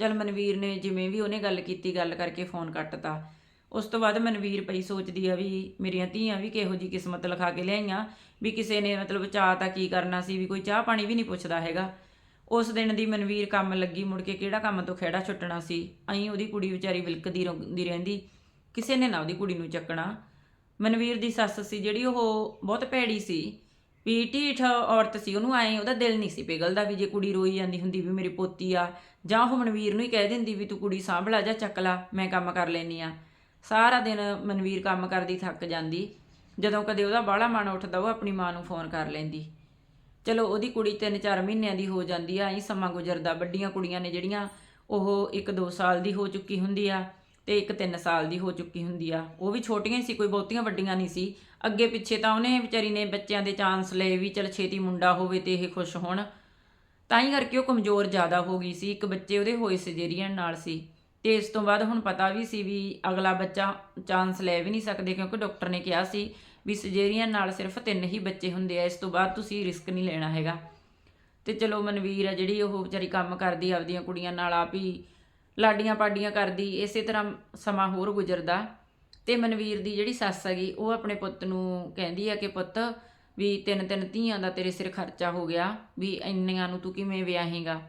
[SPEAKER 1] ਚਲ ਮਨਵੀਰ ਨੇ ਜਿਵੇਂ ਵੀ ਉਹਨੇ ਗੱਲ ਕੀਤੀ, ਗੱਲ ਕਰਕੇ ਫੋਨ ਕੱਟਤਾ। ਉਸ ਤੋਂ ਬਾਅਦ ਮਨਵੀਰ ਪਈ ਸੋਚਦੀ ਆ ਵੀ ਮੇਰੀਆਂ ਧੀਆਂ ਵੀ ਕਿਹੋ ਜੀ ਕਿਸਮਤ ਲਿਖਾ ਕੇ ਲਿਆਈਆਂ, ਵੀ ਕਿਸੇ ਨੇ ਮਤਲਬ ਚਾਹ ਤਾਂ ਕੀ ਕਰਨਾ ਸੀ, ਵੀ ਕੋਈ ਚਾਹ ਪਾਣੀ ਵੀ ਨਹੀਂ ਪੁੱਛਦਾ ਹੈਗਾ। ਉਸ ਦਿਨ ਦੀ ਮਨਵੀਰ ਕੰਮ ਲੱਗੀ, ਮੁੜ ਕੇ ਕਿਹੜਾ ਕੰਮ ਤੋਂ ਖਿਹੜਾ ਛੁੱਟਣਾ ਸੀ? ਅਹੀਂ ਉਹਦੀ ਕੁੜੀ ਵਿਚਾਰੀ ਵਿਲਕਦੀ ਰੋਂਦੀ ਰਹਿੰਦੀ। ਕਿਸੇ ਨੇ ਨਾ ਉਹਦੀ ਕੁੜੀ ਨੂੰ ਚੱਕਣਾ। ਮਨਵੀਰ ਦੀ ਸੱਸ ਸੀ ਜਿਹੜੀ ਉਹ ਬਹੁਤ ਭੈੜੀ ਸੀ। ਵੀ ਢੀਠ ਔਰਤ ਸੀ, ਉਹਨੂੰ ਐ ਉਹਦਾ ਦਿਲ ਨਹੀਂ ਸੀ ਪਿਘਲਦਾ ਵੀ ਜੇ ਕੁੜੀ ਰੋਈ ਜਾਂਦੀ ਹੁੰਦੀ ਵੀ ਮੇਰੀ ਪੋਤੀ ਆ, ਜਾਂ ਉਹ ਮਨਵੀਰ ਨੂੰ ਹੀ ਕਹਿ ਦਿੰਦੀ ਵੀ ਤੂੰ ਕੁੜੀ ਸਾਂਭ ਲਾ ਜਾਂ ਚੱਕ ਲਾ, ਮੈਂ ਕੰਮ ਕਰ ਲੈਨੀ ਆ। ਸਾਰਾ ਦਿਨ ਮਨਵੀਰ ਕੰਮ ਕਰਦੀ, ਥੱਕ ਜਾਂਦੀ। ਜਦੋਂ ਕਦੇ ਉਹਦਾ ਬਾਹਲਾ ਮਨ ਉੱਠਦਾ, ਉਹ ਆਪਣੀ ਮਾਂ ਨੂੰ ਫੋਨ ਕਰ ਲੈਂਦੀ। ਚਲੋ, ਉਹਦੀ ਕੁੜੀ 3-4 ਮਹੀਨਿਆਂ ਦੀ ਹੋ ਜਾਂਦੀ ਆ, ਐਂ ਸਮਾਂ ਗੁਜ਼ਰਦਾ। ਵੱਡੀਆਂ ਕੁੜੀਆਂ ਨੇ ਜਿਹੜੀਆਂ, ਉਹ 1-2 ਸਾਲ ਦੀ ਹੋ ਚੁੱਕੀ ਹੁੰਦੀ ਆ ਤੇ ਇੱਕ 3 ਸਾਲ ਦੀ ਹੋ ਚੁੱਕੀ ਹੁੰਦੀ ਆ। ਉਹ ਵੀ ਛੋਟੀਆਂ ਹੀ ਸੀ, ਕੋਈ ਬਹੁਤੀਆਂ ਵੱਡੀਆਂ ਨਹੀਂ ਸੀ। ਅੱਗੇ ਪਿੱਛੇ ਤਾਂ ਉਹਨੇ ਵਿਚਾਰੀ ਨੇ ਬੱਚਿਆਂ ਦੇ ਚਾਂਸ ਲਏ ਵੀ ਚਲ ਛੇਤੀ ਮੁੰਡਾ ਹੋਵੇ ਤੇ ਇਹ ਖੁਸ਼ ਹੋਣ। ਤਾਂ ਹੀ ਕਰਕੇ ਉਹ ਕਮਜ਼ੋਰ ਜ਼ਿਆਦਾ ਹੋ ਗਈ ਸੀ। ਇੱਕ ਬੱਚੇ ਉਹਦੇ ਹੋਏ ਸਿਜੇਰੀਅਨ ਨਾਲ ਸੀ ਤੇ ਇਸ ਤੋਂ ਬਾਅਦ ਹੁਣ ਪਤਾ ਵੀ ਸੀ ਵੀ ਅਗਲਾ ਬੱਚਾ ਚਾਂਸ ਲੈ ਵੀ ਨਹੀਂ ਸਕਦੇ ਕਿਉਂਕਿ ਡਾਕਟਰ ਨੇ ਕਿਹਾ ਸੀ ਵੀ ਸਿਜੇਰੀਅਨ ਨਾਲ ਸਿਰਫ ਤਿੰਨ ਹੀ ਬੱਚੇ ਹੁੰਦੇ ਆ। ਇਸ ਤੋਂ ਬਾਅਦ ਤੁਸੀਂ ਰਿਸਕ ਨਹੀਂ ਲੈਣਾ ਹੈਗਾ। ਤੇ ਚਲੋ ਮਨਵੀਰ ਆ ਜਿਹੜੀ ਉਹ ਵਿਚਾਰੀ ਕੰਮ ਕਰਦੀ, ਆਪਦੀਆਂ ਕੁੜੀਆਂ ਨਾਲ ਆਪ ਹੀ ਲਾਡੀਆਂ ਪਾਡੀਆਂ ਕਰਦੀ, ਇਸੇ ਤਰ੍ਹਾਂ ਸਮਾਂ ਹੋਰ ਗੁਜ਼ਰਦਾ। ਤੇ ਮਨਵੀਰ ਦੀ ਜਿਹੜੀ ਸੱਸ ਹੈਗੀ, ਉਹ ਆਪਣੇ ਪੁੱਤ ਨੂੰ ਕਹਿੰਦੀ ਆ ਕਿ ਪੁੱਤ ਵੀ ਤਿੰਨ ਤਿੰਨ ਧੀਆਂ ਦਾ ਤੇਰੇ ਸਿਰ ਖਰਚਾ ਹੋ ਗਿਆ, ਵੀ ਇੰਨੀਆਂ ਨੂੰ ਤੂੰ ਕਿਵੇਂ ਵਿਆਹੇਗਾ?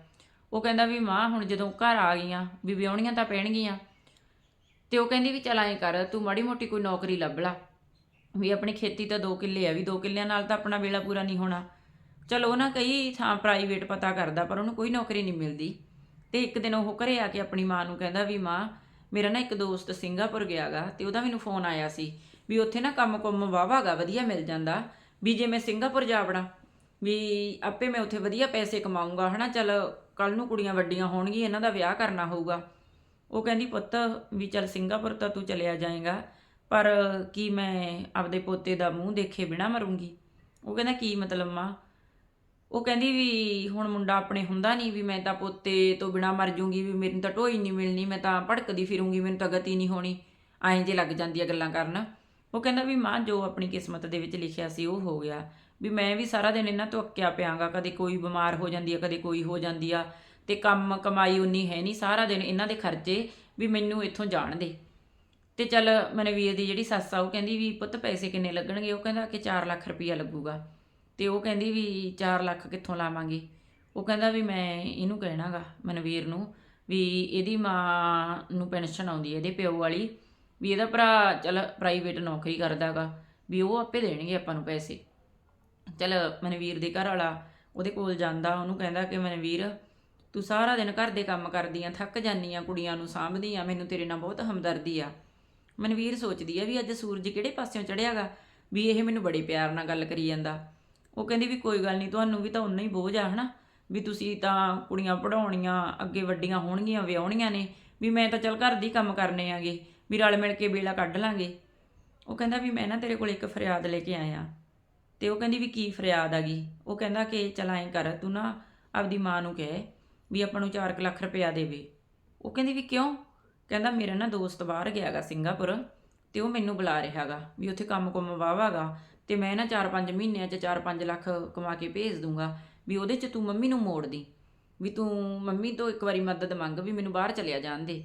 [SPEAKER 1] ਉਹ ਕਹਿੰਦਾ ਵੀ ਮਾਂ, ਹੁਣ ਜਦੋਂ ਘਰ ਆ ਗਈਆਂ, ਵੀ ਵਿਆਹੁਣੀਆਂ ਤਾਂ ਪੈਣਗੀਆਂ। ਤੇ ਉਹ ਕਹਿੰਦੀ ਵੀ ਚਲ ਐਂ ਕਰ, ਤੂੰ ਮਾੜੀ ਮੋਟੀ ਕੋਈ ਨੌਕਰੀ ਲੱਭ ਲਾ। ਵੀ ਆਪਣੀ ਖੇਤੀ ਤਾਂ 2 ਕਿੱਲੇ ਆ, ਵੀ 2 ਕਿੱਲਿਆਂ ਨਾਲ ਤਾਂ ਆਪਣਾ ਵੇਲਾ ਪੂਰਾ ਨਹੀਂ ਹੋਣਾ। ਚਲੋ ਨਾ ਕਈ ਥਾਂ ਪ੍ਰਾਈਵੇਟ ਪਤਾ ਕਰਦਾ, ਪਰ ਉਹਨੂੰ ਕੋਈ ਨੌਕਰੀ ਨਹੀਂ ਮਿਲਦੀ। ਤੇ ਇੱਕ ਦਿਨ ਉਹ ਘਰੇ ਆ ਕੇ ਆਪਣੀ ਮਾਂ ਨੂੰ ਕਹਿੰਦਾ ਵੀ ਮਾਂ ਮੇਰਾ ਨਾ ਇੱਕ ਦੋਸਤ ਸਿੰਗਾਪੁਰ ਗਿਆਗਾ ਤੇ ਉਹਦਾ ਮੈਨੂੰ ਫੋਨ ਆਇਆ ਸੀ ਵੀ ਉੱਥੇ ਨਾ ਕੰਮ ਕੁੰਮ ਵਾਵਾਗਾ ਵਧੀਆ ਮਿਲ ਜਾਂਦਾ। ਵੀ ਜੇ ਮੈਂ ਸਿੰਗਾਪੁਰ ਜਾ ਵੜਾਂ, ਵੀ ਆਪੇ ਮੈਂ ਉੱਥੇ ਵਧੀਆ ਪੈਸੇ ਕਮਾਊਂਗਾ, ਹਨਾ, ਚੱਲ ਕੱਲ ਨੂੰ ਕੁੜੀਆਂ ਵੱਡੀਆਂ ਹੋਣਗੀਆਂ, ਇਹਨਾਂ ਦਾ ਵਿਆਹ ਕਰਨਾ ਹੋਊਗਾ। ਉਹ ਕਹਿੰਦੀ, ਪੁੱਤ, ਵੀ ਚੱਲ ਸਿੰਗਾਪੁਰ ਤਾਂ ਤੂੰ ਚਲਿਆ ਜਾਏਗਾ, ਪਰ ਕੀ ਮੈਂ ਆਪਦੇ ਪੋਤੇ ਦਾ ਮੂੰਹ ਦੇਖੇ ਬਿਨਾ ਮਰੂੰਗੀ? ਉਹ ਕਹਿੰਦਾ, ਕੀ ਮਤਲਬ ਮਾਂ? ਉਹ ਕਹਿੰਦੀ ਵੀ ਹੁਣ ਮੁੰਡਾ ਆਪਣੇ ਹੁੰਦਾ ਨਹੀਂ ਵੀ ਮੈਂ ਤਾਂ ਪੋਤੇ ਤੋਂ ਬਿਨਾ ਮਰ ਜੂੰਗੀ ਵੀ ਮੈਨੂੰ ਤਾਂ ਢੋਈ ਨਹੀਂ ਮਿਲਣੀ, ਮੈਂ ਤਾਂ ਭੜਕਦੀ ਫਿਰੂੰਗੀ, ਮੈਨੂੰ ਤਾਂ ਗਤੀ ਨਹੀਂ ਹੋਣੀ। ਐਂ ਜੇ ਲੱਗ ਜਾਂਦੀ ਆ ਗੱਲਾਂ ਕਰਨ। ਉਹ ਕਹਿੰਦਾ ਵੀ ਮਾਂ, ਜੋ ਆਪਣੀ ਕਿਸਮਤ ਦੇ ਵਿੱਚ ਲਿਖਿਆ ਸੀ ਉਹ ਹੋ ਗਿਆ। ਵੀ ਮੈਂ ਵੀ ਸਾਰਾ ਦਿਨ ਇਹਨਾਂ ਤੋਂ ਅੱਕਿਆ ਪਿਆਂਗਾ, ਕਦੇ ਕੋਈ ਬਿਮਾਰ ਹੋ ਜਾਂਦੀ ਆ, ਕਦੇ ਕੋਈ ਹੋ ਜਾਂਦੀ ਆ। ਤੇ ਕੰਮ, ਕਮਾਈ ਉਨੀ ਹੈ ਨਹੀਂ, ਸਾਰਾ ਦਿਨ ਇਹਨਾਂ ਦੇ ਖਰਚੇ ਵੀ ਮੈਨੂੰ ਇੱਥੋਂ ਜਾਣ ਦੇ। ਤੇ ਚੱਲ, ਮਨਵੀਰ ਦੀ ਜਿਹੜੀ ਸੱਸ ਆ, ਉਹ ਕਹਿੰਦੀ ਵੀ ਪੁੱਤ ਪੈਸੇ ਕਿੰਨੇ ਲੱਗਣਗੇ? ਉਹ ਕਹਿੰਦਾ ਕਿ 4 ਲੱਖ ਰੁਪਈਆ ਲੱਗੂਗਾ। ਤੇ ਉਹ ਕਹਿੰਦੀ ਵੀ 4 ਲੱਖ ਕਿੱਥੋਂ ਲਾਵਾਂਗੇ? ਉਹ ਕਹਿੰਦਾ ਵੀ ਮੈਂ ਇਹਨੂੰ ਕਹਿਣਾਗਾ, ਮਨਵੀਰ ਨੂੰ, ਵੀ ਇਹਦੀ ਮਾਂ ਨੂੰ ਪੈਨਸ਼ਨ ਆਉਂਦੀ ਹੈ, ਇਹਦੇ ਪਿਓ ਵਾਲੀ, ਵੀ ਇਹਦਾ ਭਰਾ ਚਲ ਪ੍ਰਾਈਵੇਟ ਨੌਕਰੀ ਕਰਦਾਗਾ, ਵੀ ਉਹ ਆਪੇ ਦੇਣਗੇ ਆਪਾਂ ਨੂੰ ਪੈਸੇ। ਚੱਲ ਮਨਵੀਰ ਦੇ ਘਰ ਵਾਲਾ ਉਹਦੇ ਕੋਲ ਜਾਂਦਾ, ਉਹਨੂੰ ਕਹਿੰਦਾ ਕਿ ਮਨਵੀਰ, ਤੂੰ ਸਾਰਾ ਦਿਨ ਘਰ ਦੇ ਕੰਮ ਕਰਦੀ ਆ, ਥੱਕ ਜਾਂਦੀ ਆ ਕੁੜੀਆਂ ਨੂੰ ਸਾਂਭਦੀ ਆ, ਮੈਨੂੰ ਤੇਰੇ ਨਾਲ ਬਹੁਤ ਹਮਦਰਦੀ ਆ। ਮਨਵੀਰ ਸੋਚਦੀ ਆ ਵੀ ਅੱਜ ਸੂਰਜ ਕਿਹੜੇ ਪਾਸਿਓਂ ਚੜਿਆਗਾ ਵੀ ਇਹ ਮੈਨੂੰ ਬੜੇ ਪਿਆਰ ਨਾਲ ਗੱਲ ਕਰੀ ਜਾਂਦਾ। ਉਹ ਕਹਿੰਦੀ ਵੀ ਕੋਈ ਗੱਲ ਨਹੀਂ, ਤੁਹਾਨੂੰ ਵੀ ਤਾਂ ਉਨਾ ਹੀ ਬੋਝ ਆ, ਹਨਾ? ਵੀ ਤੁਸੀਂ ਤਾਂ ਕੁੜੀਆਂ ਪੜਾਉਣੀਆਂ ਅੱਗੇ ਵੱਡੀਆਂ ਹੋਣਗੀਆਂ, ਵਿਆਹੁਣੀਆਂ ਨੇ, ਵੀ ਮੈਂ ਤਾਂ ਚੱਲ ਘਰ ਦੀ ਕੰਮ ਕਰਨੇ ਆਗੇ, ਵੀ ਰਲ ਮਿਲ ਕੇ ਵੇਲਾ ਕੱਢ ਲਾਂਗੇ। ਉਹ ਕਹਿੰਦਾ ਵੀ ਮੈਂ ਨਾ ਤੇਰੇ ਕੋਲ ਇੱਕ ਫਰਿਆਦ ਲੈ ਕੇ ਆਇਆ। ਤੇ ਉਹ ਕਹਿੰਦੀ ਵੀ ਕੀ ਫਰਿਆਦ ਆਗੀ? ਉਹ ਕਹਿੰਦਾ ਕਿ ਚਲਾਏ ਕਰ, ਤੂੰ ਨਾ ਆਪਦੀ ਮਾਂ ਨੂੰ ਕਹਿ ਵੀ ਆਪਾਂ ਨੂੰ 4 ਲੱਖ ਰੁਪਇਆ ਦੇਵੇ। ਉਹ ਕਹਿੰਦੀ ਵੀ ਕਿਉਂ? ਕਹਿੰਦਾ ਮੇਰਾ ਨਾ ਦੋਸਤ ਬਾਹਰ ਗਿਆਗਾ ਸਿੰਗਾਪੁਰ, ਤੇ ਉਹ ਮੈਨੂੰ ਬੁਲਾ ਰਿਹਾਗਾ ਵੀ ਉੱਥੇ ਕੰਮ ਕੁੰਮ ਵਾਵਾਗਾ ਤੇ ਮੈਂ ਨਾ 4-5 ਮਹੀਨਿਆਂ 'ਚ 4-5 ਲੱਖ ਕਮਾ ਕੇ ਭੇਜ ਦੂੰਗਾ ਵੀ ਉਹਦੇ 'ਚ ਤੂੰ ਮੰਮੀ ਨੂੰ ਮੋੜ ਦੀ, ਵੀ ਤੂੰ ਮੰਮੀ ਤੋਂ ਇੱਕ ਵਾਰੀ ਮਦਦ ਮੰਗ ਵੀ ਮੈਨੂੰ ਬਾਹਰ ਚਲਿਆ ਜਾਣ ਦੇ।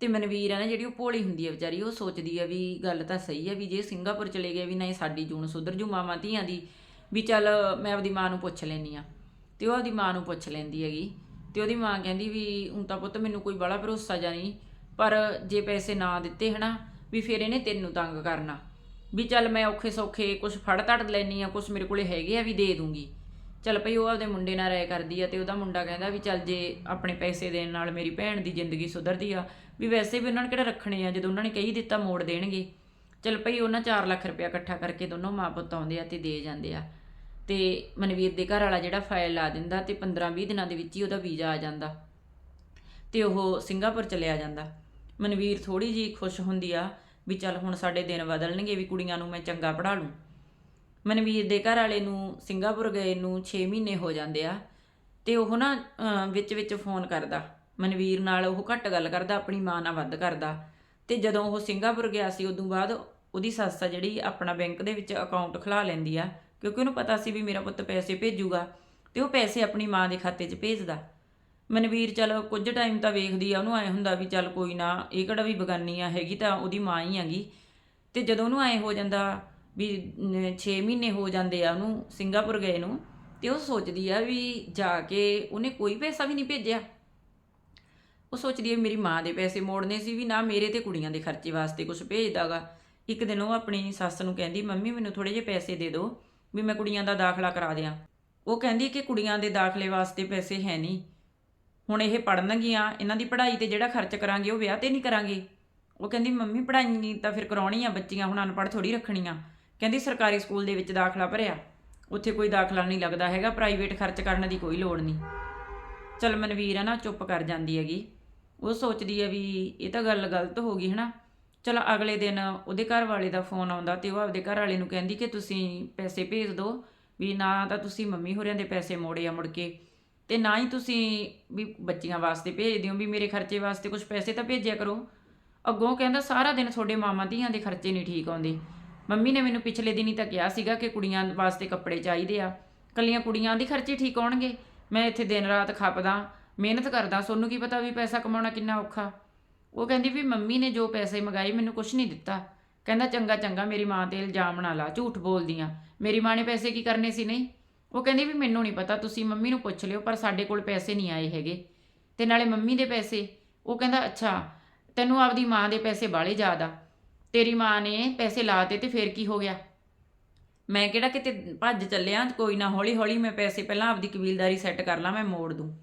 [SPEAKER 1] ਤੇ ਮਨਵੀਰ ਆ ਨਾ ਜਿਹੜੀ ਉਹ ਭੋਲੀ ਹੁੰਦੀ ਹੈ ਵਿਚਾਰੀ, ਉਹ ਸੋਚਦੀ ਹੈ ਵੀ ਗੱਲ ਤਾਂ ਸਹੀ ਹੈ ਵੀ ਜੇ ਸਿੰਗਾਪੁਰ ਚਲੇ ਗਏ ਵੀ ਨਹੀਂ ਸਾਡੀ ਜੂਨ ਸੁਧਰ ਜੂ ਮਾਵਾਂ ਧੀਆਂ ਦੀ, ਵੀ ਚੱਲ ਮੈਂ ਆਪਦੀ ਮਾਂ ਨੂੰ ਪੁੱਛ ਲੈਣੀ ਆ। ਤੇ ਉਹ ਆਪਦੀ ਮਾਂ ਨੂੰ ਪੁੱਛ ਲੈਂਦੀ ਹੈਗੀ ਤੇ ਉਹਦੀ ਮਾਂ ਕਹਿੰਦੀ ਵੀ ਹੁਣ ਤਾਂ ਪੁੱਤ ਮੈਨੂੰ ਕੋਈ ਬੜਾ ਭਰੋਸਾ ਜਾਂ ਨਹੀਂ, ਪਰ ਜੇ ਪੈਸੇ ਨਾ ਦਿੱਤੇ ਹਨਾ, ਵੀ ਫਿਰ ਇਹਨੇ ਤੈਨੂੰ ਤੰਗ ਕਰਨਾ। ਵੀ ਚੱਲ ਮੈਂ ਔਖੇ ਸੌਖੇ ਕੁਝ ਫੜ ਤੜ ਲੈਣੀ ਆ ਕੁਝ ਮੇਰੇ ਕੋਲੇ ਹੈਗੇ ਆ ਵੀ ਦੇ ਦੂੰਗੀ। ਚੱਲ ਭਈ ਉਹ ਆਪਦੇ ਮੁੰਡੇ ਨਾਲ ਰਾਏ ਕਰਦੀ ਆ ਤੇ ਉਹਦਾ ਮੁੰਡਾ ਕਹਿੰਦਾ ਵੀ ਚੱਲ ਜੇ ਆਪਣੇ ਪੈਸੇ ਦੇਣ ਨਾਲ ਮੇਰੀ ਭੈਣ ਦੀ ਜ਼ਿੰਦਗੀ ਸੁਧਰਦੀ ਆ, ਵੀ ਵੈਸੇ ਵੀ ਉਹਨਾਂ ਨੇ ਕਿਹੜਾ ਰੱਖਣੇ ਆ, ਜਦੋਂ ਉਹਨਾਂ ਨੇ ਕਹੀ ਦਿੱਤਾ ਮੋੜ ਦੇਣਗੇ। ਚੱਲ ਭਈ ਉਹਨਾਂ 4 ਲੱਖ ਰੁਪਇਆ ਇਕੱਠਾ ਕਰਕੇ ਦੋਨੋਂ ਮਾਂ ਪੁੱਤ ਆਉਂਦੇ ਆ ਤੇ ਦੇ ਜਾਂਦੇ ਆ। ਤੇ ਮਨਵੀਰ ਦੇ ਘਰ ਵਾਲਾ ਜਿਹੜਾ ਫਾਈਲ ਲਾ ਦਿੰਦਾ ਤੇ 15-20 ਦਿਨਾਂ ਦੇ ਵਿੱਚ ਹੀ ਉਹਦਾ ਵੀਜ਼ਾ ਆ ਜਾਂਦਾ। ਤੇ ਉਹ ਸਿੰਗਾਪੁਰ ਚਲਿਆ ਜਾਂਦਾ। ਮਨਵੀਰ ਥੋੜੀ ਜੀ ਖੁਸ਼ ਹੁੰਦੀ ਆ ਵੀ ਚੱਲ ਹੁਣ ਸਾਡੇ ਦਿਨ ਬਦਲਣਗੇ ਵੀ ਕੁੜੀਆਂ ਨੂੰ ਮੈਂ ਚੰਗਾ ਪੜ੍ਹਾ ਲੂੰ। ਮਨਵੀਰ ਦੇ ਘਰ ਵਾਲੇ ਨੂੰ ਸਿੰਗਾਪੁਰ ਗਏ ਨੂੰ 6 ਮਹੀਨੇ ਹੋ ਜਾਂਦੇ ਆ ਤੇ ਉਹ ਨਾ ਵਿੱਚ ਵਿੱਚ ਫੋਨ ਕਰਦਾ। ਮਨਵੀਰ ਨਾਲ ਉਹ ਘੱਟ ਗੱਲ ਕਰਦਾ, ਆਪਣੀ ਮਾਂ ਨਾਲ ਵੱਧ ਕਰਦਾ। ਤੇ ਜਦੋਂ ਉਹ ਸਿੰਗਾਪੁਰ ਗਿਆ ਸੀ, ਉਦੋਂ ਬਾਅਦ ਉਹਦੀ ਸੱਸ ਆ ਜਿਹੜੀ ਆਪਣਾ ਬੈਂਕ ਦੇ ਵਿੱਚ ਅਕਾਊਂਟ ਖੁਲਾ ਲੈਂਦੀ ਆ, ਕਿਉਂਕਿ ਉਹਨੂੰ ਪਤਾ ਸੀ ਵੀ ਮੇਰਾ ਪੁੱਤ ਪੈਸੇ ਭੇਜੂਗਾ ਤੇ ਉਹ ਪੈਸੇ ਆਪਣੀ ਮਾਂ ਦੇ ਖਾਤੇ 'ਚ ਭੇਜਦਾ। ਮਨਵੀਰ ਚਲ ਕੁਝ ਟਾਈਮ ਤਾਂ ਵੇਖਦੀ ਆ, ਉਹਨੂੰ ਐ ਹੁੰਦਾ ਵੀ ਚੱਲ ਕੋਈ ਨਾ, ਇਹ ਕਿਹੜਾ ਵੀ ਬਗਾਨੀ ਆ, ਹੈਗੀ ਤਾਂ ਉਹਦੀ ਮਾਂ ਹੀ ਹੈਗੀ। ਤੇ ਜਦੋਂ ਉਹਨੂੰ ਐ ਹੋ ਜਾਂਦਾ ਵੀ 6 ਮਹੀਨੇ ਹੋ ਜਾਂਦੇ ਆ ਉਹਨੂੰ ਸਿੰਗਾਪੁਰ ਗਏ ਨੂੰ, ਤੇ ਉਹ ਸੋਚਦੀ ਆ ਵੀ ਜਾ ਕੇ ਉਹਨੇ ਕੋਈ ਪੈਸਾ ਵੀ ਨਹੀਂ ਭੇਜਿਆ। ਉਹ ਸੋਚਦੀ ਹੈ ਮੇਰੀ ਮਾਂ ਦੇ ਪੈਸੇ ਮੋੜਨੇ ਸੀ ਵੀ ਨਾ ਮੇਰੇ ਤੇ ਕੁੜੀਆਂ ਦੇ ਖਰਚੇ ਵਾਸਤੇ ਕੁਝ ਭੇਜਦਾਗਾ। ਇੱਕ ਦਿਨ ਉਹ ਆਪਣੀ ਸੱਸ ਨੂੰ ਕਹਿੰਦੀ, ਮੰਮੀ, ਮੈਨੂੰ ਥੋੜੇ ਜਿਹੇ ਪੈਸੇ ਦੇ ਦਿਓ, ਵੀ ਮੈਂ ਕੁੜੀਆਂ ਦਾ ਦਾਖਲਾ ਕਰਾ ਦਿਆਂ। ਉਹ ਕਹਿੰਦੀ ਕਿ ਕੁੜੀਆਂ ਦੇ ਦਾਖਲੇ ਵਾਸਤੇ ਪੈਸੇ ਹੈ ਨਹੀਂ। ਹੁਣ ਇਹ ਪੜਨਗੀਆਂ ਇਹਨਾਂ ਦੀ ਪੜ੍ਹਾਈ ਤੇ ਜਿਹੜਾ ਖਰਚ ਕਰਾਂਗੇ, ਉਹ ਵਿਆਹ ਤੇ ਨਹੀਂ ਕਰਾਂਗੇ। ਉਹ ਕਹਿੰਦੀ, ਮੰਮੀ, ਪੜ੍ਹਾਈ ਤਾਂ ਫਿਰ ਕਰਾਉਣੀ ਆ ਬੱਚੀਆਂ, ਹੁਣ ਅਨਪੜ੍ਹ ਥੋੜੀ ਰੱਖਣੀਆਂ। ਕਹਿੰਦੀ, ਸਰਕਾਰੀ ਸਕੂਲ ਦੇ ਵਿੱਚ ਦਾਖਲਾ ਭਰਿਆ। ਉੱਥੇ ਕੋਈ ਦਾਖਲਾ ਨਹੀਂ ਲੱਗਦਾ ਹੈਗਾ, ਪ੍ਰਾਈਵੇਟ ਖਰਚ ਕਰਨ ਦੀ ਕੋਈ ਲੋੜ ਨਹੀਂ। ਚਲ ਮਨਵੀਰ ਹੈ ਨਾ, ਚੁੱਪ ਕਰ ਜਾਂਦੀ ਹੈਗੀ। ਉਹ ਸੋਚਦੀ ਹੈ ਵੀ ਇਹ ਤਾਂ ਗੱਲ ਗਲਤ ਹੋ ਗਈ, ਹਨਾ? ਚਲ ਅਗਲੇ ਦਿਨ ਉਹਦੇ ਘਰ ਵਾਲੇ ਦਾ ਫੋਨ ਆਉਂਦਾ ਤੇ ਉਹ ਆਪਦੇ ਘਰ ਵਾਲੇ ਨੂੰ ਕਹਿੰਦੀ ਕਿ ਤੁਸੀਂ ਪੈਸੇ ਭੇਜ ਦਿਓ, ਵੀ ਨਾ ਤਾਂ ਤੁਸੀਂ ਮੰਮੀ ਹੋਰਿਆਂ ਦੇ ਪੈਸੇ ਮੋੜੇ ਆ ਮੁੜ ਕੇ। ਤੇ ਨਾ ਹੀ ਤੁਸੀਂ ਵੀ ਬੱਚੀਆਂ ਵਾਸਤੇ ਭੇਜ ਦਿਓ ਵੀ ਮੇਰੇ ਖਰਚੇ ਵਾਸਤੇ ਕੁਝ ਪੈਸੇ ਤਾਂ ਭੇਜਿਆ ਕਰੋ। ਅੱਗੋਂ ਕਹਿੰਦਾ, ਸਾਰਾ ਦਿਨ ਤੁਹਾਡੇ ਮਾਮਾ ਧੀਆਂ ਦੇ ਖਰਚੇ ਨਹੀਂ ਠੀਕ ਆਉਂਦੇ। ਮੰਮੀ ਨੇ ਮੈਨੂੰ ਪਿਛਲੇ ਦਿਨ ਹੀ ਤਾਂ ਕਿਹਾ ਸੀਗਾ ਕਿ ਕੁੜੀਆਂ ਵਾਸਤੇ ਕੱਪੜੇ ਚਾਹੀਦੇ ਆ। ਕੱਲੀਆਂ ਕੁੜੀਆਂ ਦੇ ਖਰਚੇ ਠੀਕ ਆਉਣਗੇ। ਮੈਂ ਇੱਥੇ ਦਿਨ ਰਾਤ ਖੱਪਦਾ, ਮਿਹਨਤ ਕਰਦਾ, ਸੋਨੂੰ ਕੀ ਪਤਾ ਵੀ ਪੈਸਾ ਕਮਾਉਣਾ ਕਿੰਨਾ ਔਖਾ। ਉਹ ਕਹਿੰਦੀ ਵੀ ਮੰਮੀ ਨੇ ਜੋ ਪੈਸੇ ਮੰਗਾਏ ਮੈਨੂੰ ਕੁਝ ਨਹੀਂ ਦਿੱਤਾ। ਕਹਿੰਦਾ, ਚੰਗਾ ਚੰਗਾ, ਮੇਰੀ ਮਾਂ ਤੇ ਇਲਜ਼ਾਮ ਨਾ ਲਾ, ਝੂਠ ਬੋਲਦੀਆਂ ਮੇਰੀ ਮਾਂ ਨੇ ਪੈਸੇ ਕੀ ਕਰਨੇ ਸੀ, ਨਹੀਂ? ਉਹ ਕਹਿੰਦੀ ਵੀ ਮੈਨੂੰ ਨਹੀਂ ਪਤਾ, ਤੁਸੀਂ ਮੰਮੀ ਨੂੰ ਪੁੱਛ ਲਿਓ, ਪਰ ਸਾਡੇ ਕੋਲ ਪੈਸੇ ਨਹੀਂ ਆਏ ਹੈਗੇ। ਤੇ ਨਾਲੇ ਮੰਮੀ ਦੇ ਪੈਸੇ, ਉਹ ਕਹਿੰਦਾ, ਅੱਛਾ, ਤੈਨੂੰ ਆਪਦੀ ਮਾਂ ਦੇ ਪੈਸੇ ਬਾਲੇ ਜ਼ਿਆਦਾ। ਤੇਰੀ ਮਾਂ ਨੇ ਪੈਸੇ ਲਾਤੇ ਤੇ ਫੇਰ ਕੀ ਹੋ ਗਿਆ? ਮੈਂ ਕਿਹੜਾ ਕਿਤੇ ਭੱਜ ਚੱਲਿਆ, ਕੋਈ ਨਾ ਹੌਲੀ ਹੌਲੀ ਮੈਂ ਪੈਸੇ ਪਹਿਲਾਂ ਆਪਦੀ ਕਬੀਲਦਾਰੀ ਸੈੱਟ ਕਰ ਲਾਂ, ਮੈਂ ਮੋੜ ਦੂੰ।